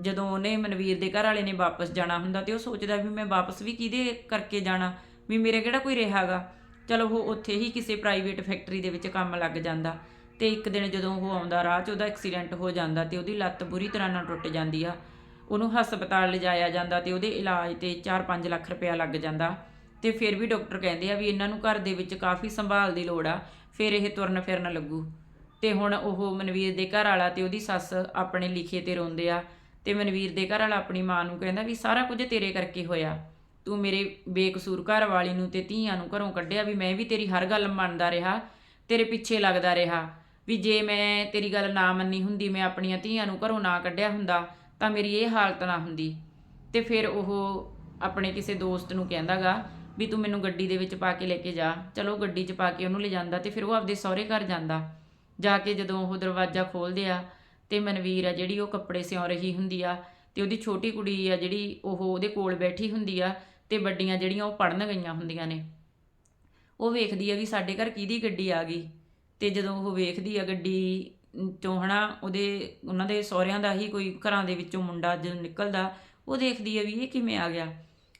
[SPEAKER 1] ਜਦੋਂ ਉਹਨੇ ਮਨਵੀਰ ਦੇ ਘਰ ਵਾਲੇ ਨੇ ਵਾਪਸ ਜਾਣਾ ਹੁੰਦਾ ਤੇ ਉਹ ਸੋਚਦਾ ਵੀ ਮੈਂ ਵਾਪਸ ਵੀ ਕਿਹਦੇ ਕਰਕੇ ਜਾਣਾ, ਵੀ ਮੇਰੇ ਕਿਹੜਾ ਕੋਈ ਰਿਹਾਗਾ ਚਲੋ ਉਹ ਉੱਥੇ ਹੀ ਕਿਸੇ ਪ੍ਰਾਈਵੇਟ ਫੈਕਟਰੀ ਦੇ ਵਿੱਚ ਕੰਮ ਲੱਗ ਜਾਂਦਾ ਤੇ ਇੱਕ ਦਿਨ ਜਦੋਂ ਉਹ ਆਉਂਦਾ, ਰਾਹ 'ਚ ਉਹਦਾ ਐਕਸੀਡੈਂਟ ਹੋ ਜਾਂਦਾ ਤੇ ਉਹਦੀ ਲੱਤ ਬੁਰੀ ਤਰ੍ਹਾਂ ਨਾਲ ਟੁੱਟ ਜਾਂਦੀ ਆ। ਉਹਨੂੰ ਹਸਪਤਾਲ ਲਿਜਾਇਆ ਜਾਂਦਾ ਤੇ ਉਹਦੇ ਇਲਾਜ ਤੇ 4-5 ਲੱਖ ਰੁਪਇਆ ਲੱਗ ਜਾਂਦਾ। ਤੇ ਫਿਰ ਵੀ ਡਾਕਟਰ ਕਹਿੰਦੇ ਆ ਵੀ ਇਹਨਾਂ ਨੂੰ ਘਰ ਦੇ ਵਿੱਚ ਕਾਫੀ ਸੰਭਾਲ ਦੀ ਲੋੜ ਆ, ਫਿਰ ਇਹ ਤੁਰਨ ਫਿਰਨ ਲੱਗੂ। ਤੇ ਹੁਣ ਉਹ ਮਨਵੀਰ ਦੇ ਘਰ ਵਾਲਾ ਤੇ ਉਹਦੀ ਸੱਸ ਆਪਣੇ ਲਿਖੇ ਤੇ ਰੋਂਦੇ ਆ ਤੇ ਮਨਵੀਰ ਦੇ ਘਰ ਵਾਲਾ ਆਪਣੀ ਮਾਂ ਨੂੰ ਕਹਿੰਦਾ ਵੀ ਸਾਰਾ ਕੁਝ ਤੇਰੇ ਕਰਕੇ ਹੋਇਆ। ਤੂੰ ਮੇਰੇ ਬੇਕਸੂਰ ਘਰ ਵਾਲੀ ਨੂੰ ਤੇ ਧੀਆਂ ਨੂੰ ਘਰੋਂ ਕੱਢਿਆ ਵੀ ਮੈਂ ਵੀ ਤੇਰੀ ਹਰ ਗੱਲ ਮੰਨਦਾ ਰਿਹਾ, ਤੇਰੇ ਪਿੱਛੇ ਲੱਗਦਾ ਰਿਹਾ। ਵੀ ਜੇ ਮੈਂ ਤੇਰੀ ਗੱਲ ਨਾ ਮੰਨੀ ਹੁੰਦੀ, ਮੈਂ ਆਪਣੀਆਂ ਧੀਆਂ ਨੂੰ ਘਰੋਂ ਨਾ ਕੱਢਿਆ ਹੁੰਦਾ ਤਾਂ ਮੇਰੀ ਇਹ ਹਾਲਤ ਨਾ ਹੁੰਦੀ। ਤੇ ਫਿਰ ਉਹ ਆਪਣੇ ਕਿਸੇ ਦੋਸਤ ਨੂੰ ਕਹਿੰਦਾਗਾ ਵੀ ਤੂੰ ਮੈਨੂੰ ਗੱਡੀ ਦੇ ਵਿੱਚ ਪਾ ਕੇ ਲੈ ਕੇ ਜਾ। ਚਲੋ ਗੱਡੀ 'ਚ ਪਾ ਕੇ ਉਹਨੂੰ ਲੈ ਜਾਂਦਾ ਤੇ ਫਿਰ ਉਹ ਆਪਦੇ ਸਹੁਰੇ ਘਰ ਜਾਂਦਾ। ਜਾ ਕੇ ਜਦੋਂ ਉਹ ਦਰਵਾਜ਼ਾ ਖੋਲਦੇ ਆ ਤੇ ਮਨਵੀਰ ਆ ਜਿਹੜੀ ਉਹ ਕੱਪੜੇ ਸਿਉਂ ਰਹੀ ਹੁੰਦੀ ਆ ਤੇ ਉਹਦੀ ਛੋਟੀ ਕੁੜੀ ਆ ਜਿਹੜੀ ਉਹ ਉਹਦੇ ਕੋਲ ਬੈਠੀ ਹੁੰਦੀ ਆ ਤੇ ਵੱਡੀਆਂ ਜਿਹੜੀਆਂ ਉਹ ਪੜਨ ਗਈਆਂ ਹੁੰਦੀਆਂ ਨੇ। ਉਹ ਵੇਖਦੀ ਆ ਵੀ ਸਾਡੇ ਘਰ ਕਿਹਦੀ ਗੱਡੀ ਆ ਗਈ। ਤੇ ਜਦੋਂ ਉਹ ਵੇਖਦੀ ਆ ਗੱਡੀ ਚੋਂ ਹਨਾ ਉਹਦੇ, ਉਹਨਾਂ ਦੇ ਸਹੁਰਿਆਂ ਦਾ ਹੀ ਕੋਈ ਘਰਾਂ ਦੇ ਵਿੱਚੋਂ ਮੁੰਡਾ ਜਦੋਂ ਨਿਕਲਦਾ, ਉਹ ਦੇਖਦੀ ਹੈ ਵੀ ਇਹ ਕਿਵੇਂ ਆ ਗਿਆ।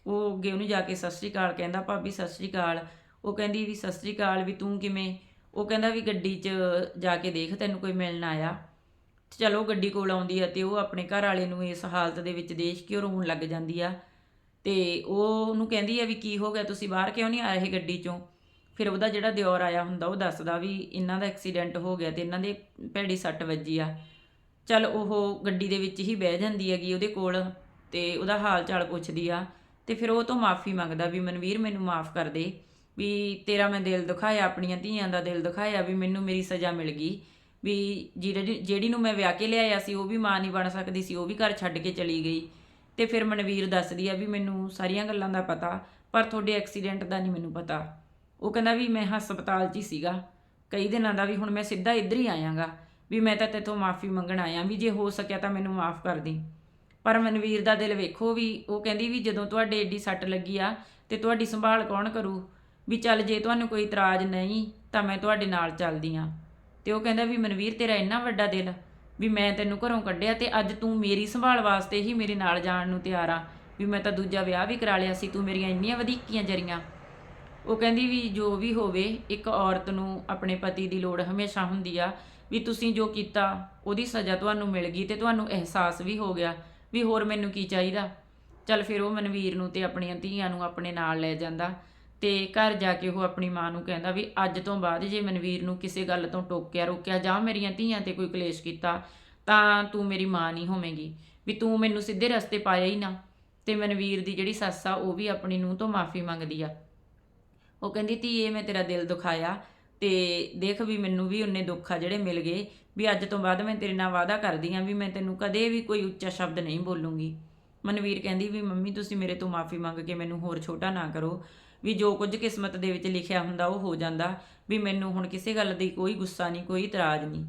[SPEAKER 1] ਉਹ ਅੱਗੇ ਉਹਨੂੰ ਜਾ ਕੇ ਸਤਿ ਸ਼੍ਰੀ ਅਕਾਲ ਕਹਿੰਦਾ, ਭਾਬੀ, ਸਤਿ ਸ਼੍ਰੀ ਅਕਾਲ। ਉਹ ਕਹਿੰਦੀ ਵੀ, ਸਤਿ ਸ਼੍ਰੀ ਅਕਾਲ ਵੀ ਤੂੰ ਕਿਵੇਂ? ਉਹ ਕਹਿੰਦਾ ਵੀ, ਗੱਡੀ 'ਚ ਜਾ ਕੇ ਦੇਖ, ਤੈਨੂੰ ਕੋਈ ਮਿਲਣ ਆਇਆ। ਚਲੋ ਗੱਡੀ ਕੋਲ ਆਉਂਦੀ ਆ ਤੇ ਉਹ ਆਪਣੇ ਘਰ ਵਾਲੇ ਨੂੰ ਇਸ ਹਾਲਤ ਦੇ ਵਿੱਚ ਦੇਖ ਕੇ ਰੋਣ ਲੱਗ ਜਾਂਦੀ ਆ। ਤੇ ਉਹ ਉਹਨੂੰ ਕਹਿੰਦੀ ਆ ਵੀ, ਕੀ ਹੋ ਗਿਆ? ਤੁਸੀਂ ਬਾਹਰ ਕਿਉਂ ਨਹੀਂ ਆ ਰਹੇ ਗੱਡੀ 'ਚੋਂ? ਫਿਰ ਉਹਦਾ ਜਿਹੜਾ ਦਿਓਰ ਆਇਆ ਹੁੰਦਾ, ਉਹ ਦੱਸਦਾ ਵੀ ਇਹਨਾਂ ਦਾ ਐਕਸੀਡੈਂਟ ਹੋ ਗਿਆ ਤੇ ਇਹਨਾਂ ਦੇ ਭੈੜੀ ਸੱਟ ਵੱਜੀ ਆ। ਚਲ ਉਹ ਗੱਡੀ ਦੇ ਵਿੱਚ ਹੀ ਬਹਿ ਜਾਂਦੀ ਹੈਗੀ ਉਹਦੇ ਕੋਲ ਤੇ ਉਹਦਾ ਹਾਲ ਚਾਲ ਪੁੱਛਦੀ ਆ ਤੇ ਫਿਰ ਉਹ ਤੋਂ ਮਾਫੀ ਮੰਗਦਾ ਵੀ, ਮਨਵੀਰ, ਮੈਨੂੰ ਮਾਫ ਕਰ ਦੇ ਵੀ ਤੇਰਾ ਮੈਂ ਦਿਲ ਦਿਖਾਇਆ, ਆਪਣੀਆਂ ਧੀਆਂ ਦਾ ਦਿਲ ਦਿਖਾਇਆ, ਵੀ ਮੈਨੂੰ ਮੇਰੀ ਸਜ਼ਾ ਮਿਲ ਗਈ। ਵੀ ਜਿਹੜੀ ਜਿਹੜੀ ਨੂੰ ਮੈਂ ਵਿਆਹ ਕੇ ਲਿਆਇਆ ਸੀ, ਉਹ ਵੀ ਮਾਂ ਨਹੀਂ ਬਣ ਸਕਦੀ ਸੀ, ਉਹ ਵੀ ਘਰ ਛੱਡ ਕੇ ਚਲੀ ਗਈ। ਤੇ ਫਿਰ ਮਨਵੀਰ ਦੱਸਦੀ ਆ ਵੀ, ਮੈਨੂੰ ਸਾਰੀਆਂ ਗੱਲਾਂ ਦਾ ਪਤਾ, ਪਰ ਤੁਹਾਡੇ ਐਕਸੀਡੈਂਟ ਦਾ ਨਹੀਂ ਮੈਨੂੰ ਪਤਾ। ਉਹ ਕਹਿੰਦਾ ਵੀ ਮੈਂ ਹਸਪਤਾਲ 'ਚ ਹੀ ਸੀਗਾ। ਕਈ ਦਿਨਾਂ ਦਾ ਵੀ ਹੁਣ ਮੈਂ ਸਿੱਧਾ ਇੱਧਰ ਹੀ ਆਇਆਗਾ। ਵੀ ਮੈਂ ਤਾਂ ਤੇਥੋਂ ਮਾਫੀ ਮੰਗਣ ਆਇਆ ਵੀ ਜੇ ਹੋ ਸਕਿਆ ਤਾਂ ਮੈਨੂੰ ਮਾਫ ਕਰ ਦੇ। ਪਰ ਮਨਵੀਰ ਦਾ ਦਿਲ ਵੇਖੋ ਵੀ ਉਹ ਕਹਿੰਦੀ ਵੀ ਜਦੋਂ ਤੁਹਾਡੇ ਏਡੀ ਸੱਟ ਲੱਗੀ ਆ ਤੇ ਤੁਹਾਡੀ ਸੰਭਾਲ ਕੌਣ ਕਰੂ? ਵੀ ਚੱਲ ਜੇ ਤੁਹਾਨੂੰ ਕੋਈ ਇਤਰਾਜ਼ ਨਹੀਂ ਤਾਂ ਮੈਂ ਤੁਹਾਡੇ ਨਾਲ ਚੱਲਦੀ ਆ। ਤੇ ਉਹ ਕਹਿੰਦਾ ਵੀ ਮਨਵੀਰ ਤੇਰਾ ਇੰਨਾ ਵੱਡਾ ਦਿਲ ਵੀ ਮੈਂ ਤੈਨੂੰ ਘਰੋਂ ਕੱਢਿਆ ਤੇ ਅੱਜ ਤੂੰ ਮੇਰੀ ਸੰਭਾਲ ਵਾਸਤੇ ਹੀ ਮੇਰੇ ਨਾਲ ਜਾਣ ਨੂੰ ਤਿਆਰ ਆ। ਵੀ ਮੈਂ ਤਾਂ ਦੂਜਾ ਵਿਆਹ ਵੀ ਕਰਾ ਲਿਆ ਸੀ, ਤੂੰ ਮੇਰੀਆਂ ਇੰਨੀਆਂ ਵਧੀਕੀਆਂ ਜਰੀਆਂ ਉਹ ਕਹਿੰਦੀ ਵੀ ਜੋ ਵੀ ਹੋਵੇ, ਇੱਕ ਔਰਤ ਨੂੰ ਆਪਣੇ ਪਤੀ ਦੀ ਲੋੜ ਹਮੇਸ਼ਾ ਹੁੰਦੀ ਆ, ਵੀ ਤੁਸੀਂ ਜੋ ਕੀਤਾ, ਉਹਦੀ ਸਜ਼ਾ ਤੁਹਾਨੂੰ ਮਿਲ ਗਈ ਤੇ ਤੁਹਾਨੂੰ ਅਹਿਸਾਸ ਵੀ ਹੋ ਗਿਆ ਵੀ ਹੋਰ ਮੈਨੂੰ ਕੀ ਚਾਹੀਦਾ? ਚੱਲ ਫਿਰ ਉਹ ਮਨਵੀਰ ਨੂੰ ਤੇ ਆਪਣੀਆਂ ਧੀਆਂ ਨੂੰ ਆਪਣੇ ਨਾਲ ਲੈ ਜਾਂਦਾ ਤੇ ਘਰ ਜਾ ਕੇ ਉਹ ਆਪਣੀ ਮਾਂ ਨੂੰ ਕਹਿੰਦਾ ਵੀ ਅੱਜ ਤੋਂ ਬਾਅਦ ਜੇ ਮਨਵੀਰ ਨੂੰ ਕਿਸੇ ਗੱਲ ਤੋਂ ਟੋਕਿਆ, ਰੋਕਿਆ ਜਾਂ ਮੇਰੀਆਂ ਧੀਆਂ ਤੇ ਕੋਈ ਕਲੇਸ਼ ਕੀਤਾ, ਤਾਂ ਤੂੰ ਮੇਰੀ ਮਾਂ ਨਹੀਂ ਹੋਵੇਂਗੀ। ਵੀ ਤੂੰ ਮੈਨੂੰ ਸਿੱਧੇ ਰਸਤੇ ਪਾਇਆ ਹੀ ਨਾ ਤੇ ਮਨਵੀਰ ਦੀ ਜਿਹੜੀ ਸੱਸ ਆ, ਉਹ ਵੀ ਆਪਣੀ ਨੂੰਹ ਤੋਂ ਮਾਫੀ ਮੰਗਦੀ ਆ। ਉਹ ਕਹਿੰਦੀ ਧੀਏ ਮੈਂ ਤੇਰਾ ਦਿਲ ਦੁਖਾਇਆ ਤੇ ਦੇਖ ਵੀ ਮੈਨੂੰ ਵੀ ਉਹਨੇ ਦੁੱਖ ਆ ਜਿਹੜੇ ਮਿਲ ਗਏ, ਵੀ ਅੱਜ ਤੋਂ ਬਾਅਦ ਮੈਂ ਤੇਰੇ ਨਾਲ ਵਾਅਦਾ ਕਰਦੀ ਆਂ ਵੀ ਮੈਂ ਤੈਨੂੰ ਕਦੇ ਵੀ ਕੋਈ ਉੱਚਾ ਸ਼ਬਦ ਨਹੀਂ ਬੋਲੂੰਗੀ। ਮਨਵੀਰ ਕਹਿੰਦੀ ਵੀ, ਮੰਮੀ, ਤੁਸੀਂ ਮੇਰੇ ਤੋਂ ਮਾਫੀ ਮੰਗ ਕੇ ਮੈਨੂੰ ਹੋਰ ਛੋਟਾ ਨਾ ਕਰੋ। ਵੀ ਜੋ ਕੁਝ ਕਿਸਮਤ ਦੇ ਵਿੱਚ ਲਿਖਿਆ ਹੁੰਦਾ, ਉਹ ਹੋ ਜਾਂਦਾ ਵੀ ਮੈਨੂੰ ਹੁਣ ਕਿਸੇ ਗੱਲ ਦੀ ਕੋਈ ਗੁੱਸਾ ਨਹੀਂ, ਕੋਈ ਇਤਰਾਜ਼ ਨਹੀਂ।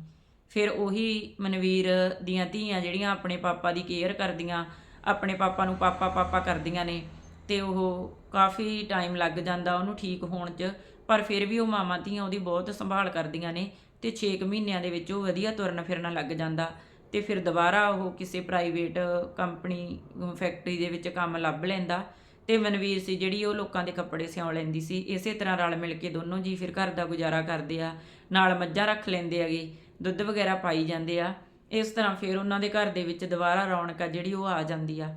[SPEAKER 1] ਫਿਰ ਉਹੀ ਮਨਵੀਰ ਦੀਆਂ ਧੀਆਂ ਜਿਹੜੀਆਂ ਆਪਣੇ ਪਾਪਾ ਦੀ ਕੇਅਰ ਕਰਦੀਆਂ, ਆਪਣੇ ਪਾਪਾ ਨੂੰ ਪਾਪਾ ਪਾਪਾ ਕਰਦੀਆਂ ਨੇ ਤੇ ਉਹ ਕਾਫੀ ਟਾਈਮ ਲੱਗ ਜਾਂਦਾ ਉਹਨੂੰ ਠੀਕ ਹੋਣ 'ਚ, ਪਰ ਫਿਰ ਵੀ ਉਹ ਮਾਮਾ ਧੀਆਂ ਉਹਦੀ ਬਹੁਤ ਸੰਭਾਲ ਕਰਦੀਆਂ ਨੇ ਤੇ 6 ਮਹੀਨਿਆਂ ਦੇ ਵਿੱਚ ਉਹ ਵਧੀਆ ਤੁਰਨ ਫਿਰਨ ਲੱਗ ਜਾਂਦਾ ਤੇ ਫਿਰ ਦੁਬਾਰਾ ਉਹ ਕਿਸੇ ਪ੍ਰਾਈਵੇਟ ਕੰਪਨੀ ਫੈਕਟਰੀ ਦੇ ਵਿੱਚ ਕੰਮ ਲੱਭ ਲੈਂਦਾ ਤੇ ਮਨਵੀਰ ਸੀ ਜਿਹੜੀ ਉਹ ਲੋਕਾਂ ਦੇ ਕੱਪੜੇ ਸਿਉਂ ਲੈਂਦੀ ਸੀ, ਇਸੇ ਤਰ੍ਹਾਂ ਰਲ ਮਿਲ ਕੇ ਦੋਨੋਂ ਜੀ ਫਿਰ ਘਰ ਦਾ ਗੁਜ਼ਾਰਾ ਕਰਦੇ ਆ, ਨਾਲ ਮੱਝਾਂ ਰੱਖ ਲੈਂਦੇ ਹੈਗੇ, ਦੁੱਧ ਵਗੈਰਾ ਪਾਈ ਜਾਂਦੇ ਆ, ਇਸ ਤਰ੍ਹਾਂ ਫਿਰ ਉਹਨਾਂ ਦੇ ਘਰ ਦੇ ਵਿੱਚ ਦੁਬਾਰਾ ਰੌਣਕ ਆ ਜਿਹੜੀ ਉਹ ਆ ਜਾਂਦੀ ਆ।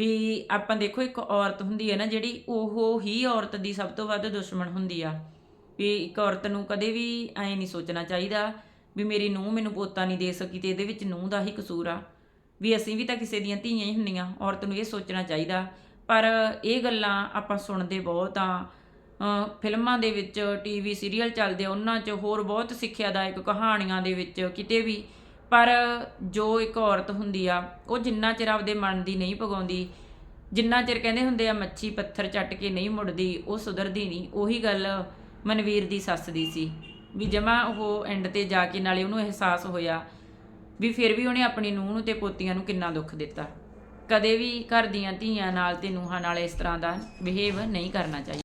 [SPEAKER 1] ਵੀ ਆਪਾਂ ਦੇਖੋ ਇੱਕ ਔਰਤ ਹੁੰਦੀ ਹੈ ਨਾ, ਜਿਹੜੀ ਉਹ ਹੀ ਔਰਤ ਦੀ ਸਭ ਤੋਂ ਵੱਧ ਦੁਸ਼ਮਣ ਹੁੰਦੀ ਆ। ਵੀ ਇੱਕ ਔਰਤ ਨੂੰ ਕਦੇ ਵੀ ਐਂ ਨਹੀਂ ਸੋਚਣਾ ਚਾਹੀਦਾ ਵੀ ਮੇਰੀ ਨੂੰਹ ਮੈਨੂੰ ਪੋਤਾ ਨਹੀਂ ਦੇ ਸਕੀ ਤੇ ਇਹਦੇ ਵਿੱਚ ਨੂੰਹ ਦਾ ਹੀ ਕਸੂਰ ਆ। ਵੀ ਅਸੀਂ ਵੀ ਤਾਂ ਕਿਸੇ ਦੀਆਂ ਧੀਆਂ ਹੀ ਹੁੰਦੀਆਂ, ਔਰਤ ਨੂੰ ਇਹ ਸੋਚਣਾ ਚਾਹੀਦਾ। ਪਰ ਇਹ ਗੱਲਾਂ ਆਪਾਂ ਸੁਣਦੇ ਬਹੁਤ ਆ। ਫਿਲਮਾਂ ਦੇ ਵਿੱਚ, ਟੀਵੀ, ਸੀਰੀਅਲ ਚੱਲਦੇ ਆ, ਉਹਨਾਂ 'ਚ ਹੋਰ ਬਹੁਤ ਸਿੱਖਿਆਦਾਇਕ ਕਹਾਣੀਆਂ ਦੇ ਵਿੱਚ ਕਿਤੇ ਵੀ ਪਰ ਜੋ ਇੱਕ ਔਰਤ ਹੁੰਦੀ ਆ, ਉਹ ਜਿੰਨਾ ਚਿਰ ਆਪਦੇ ਮਨ ਦੀ ਨਹੀਂ ਪਗਾਉਂਦੀ ਜਿੰਨਾ ਚਿਰ ਕਹਿੰਦੇ ਹੁੰਦੇ ਆ ਮੱਛੀ ਪੱਥਰ ਚੱਟ ਕੇ ਨਹੀਂ ਮੁੜਦੀ, ਉਹ ਸੁਧਰਦੀ ਨਹੀਂ, ਉਹੀ ਗੱਲ ਮਨਵੀਰ ਦੀ ਸੱਸ ਦੀ ਸੀ। ਵੀ ਜਮਾ ਉਹ ਐਂਡ ਤੇ ਜਾ ਕੇ ਨਾਲੇ ਉਹਨੂੰ ਅਹਿਸਾਸ ਹੋਇਆ ਵੀ ਫਿਰ ਵੀ ਉਹਨੇ ਆਪਣੀ ਨੂੰਹ ਨੂੰ ਤੇ ਪੋਤੀਆਂ ਨੂੰ ਕਿੰਨਾ ਦੁੱਖ ਦਿੱਤਾ। ਕਦੇ ਵੀ ਘਰ ਦੀਆਂ ਧੀਆਂ ਨਾਲ ਤੇ ਨੂੰਹਾਂ ਨਾਲ ਇਸ ਤਰ੍ਹਾਂ ਦਾ ਬਿਹੇਵ ਨਹੀਂ ਕਰਨਾ ਚਾਹੀਦਾ।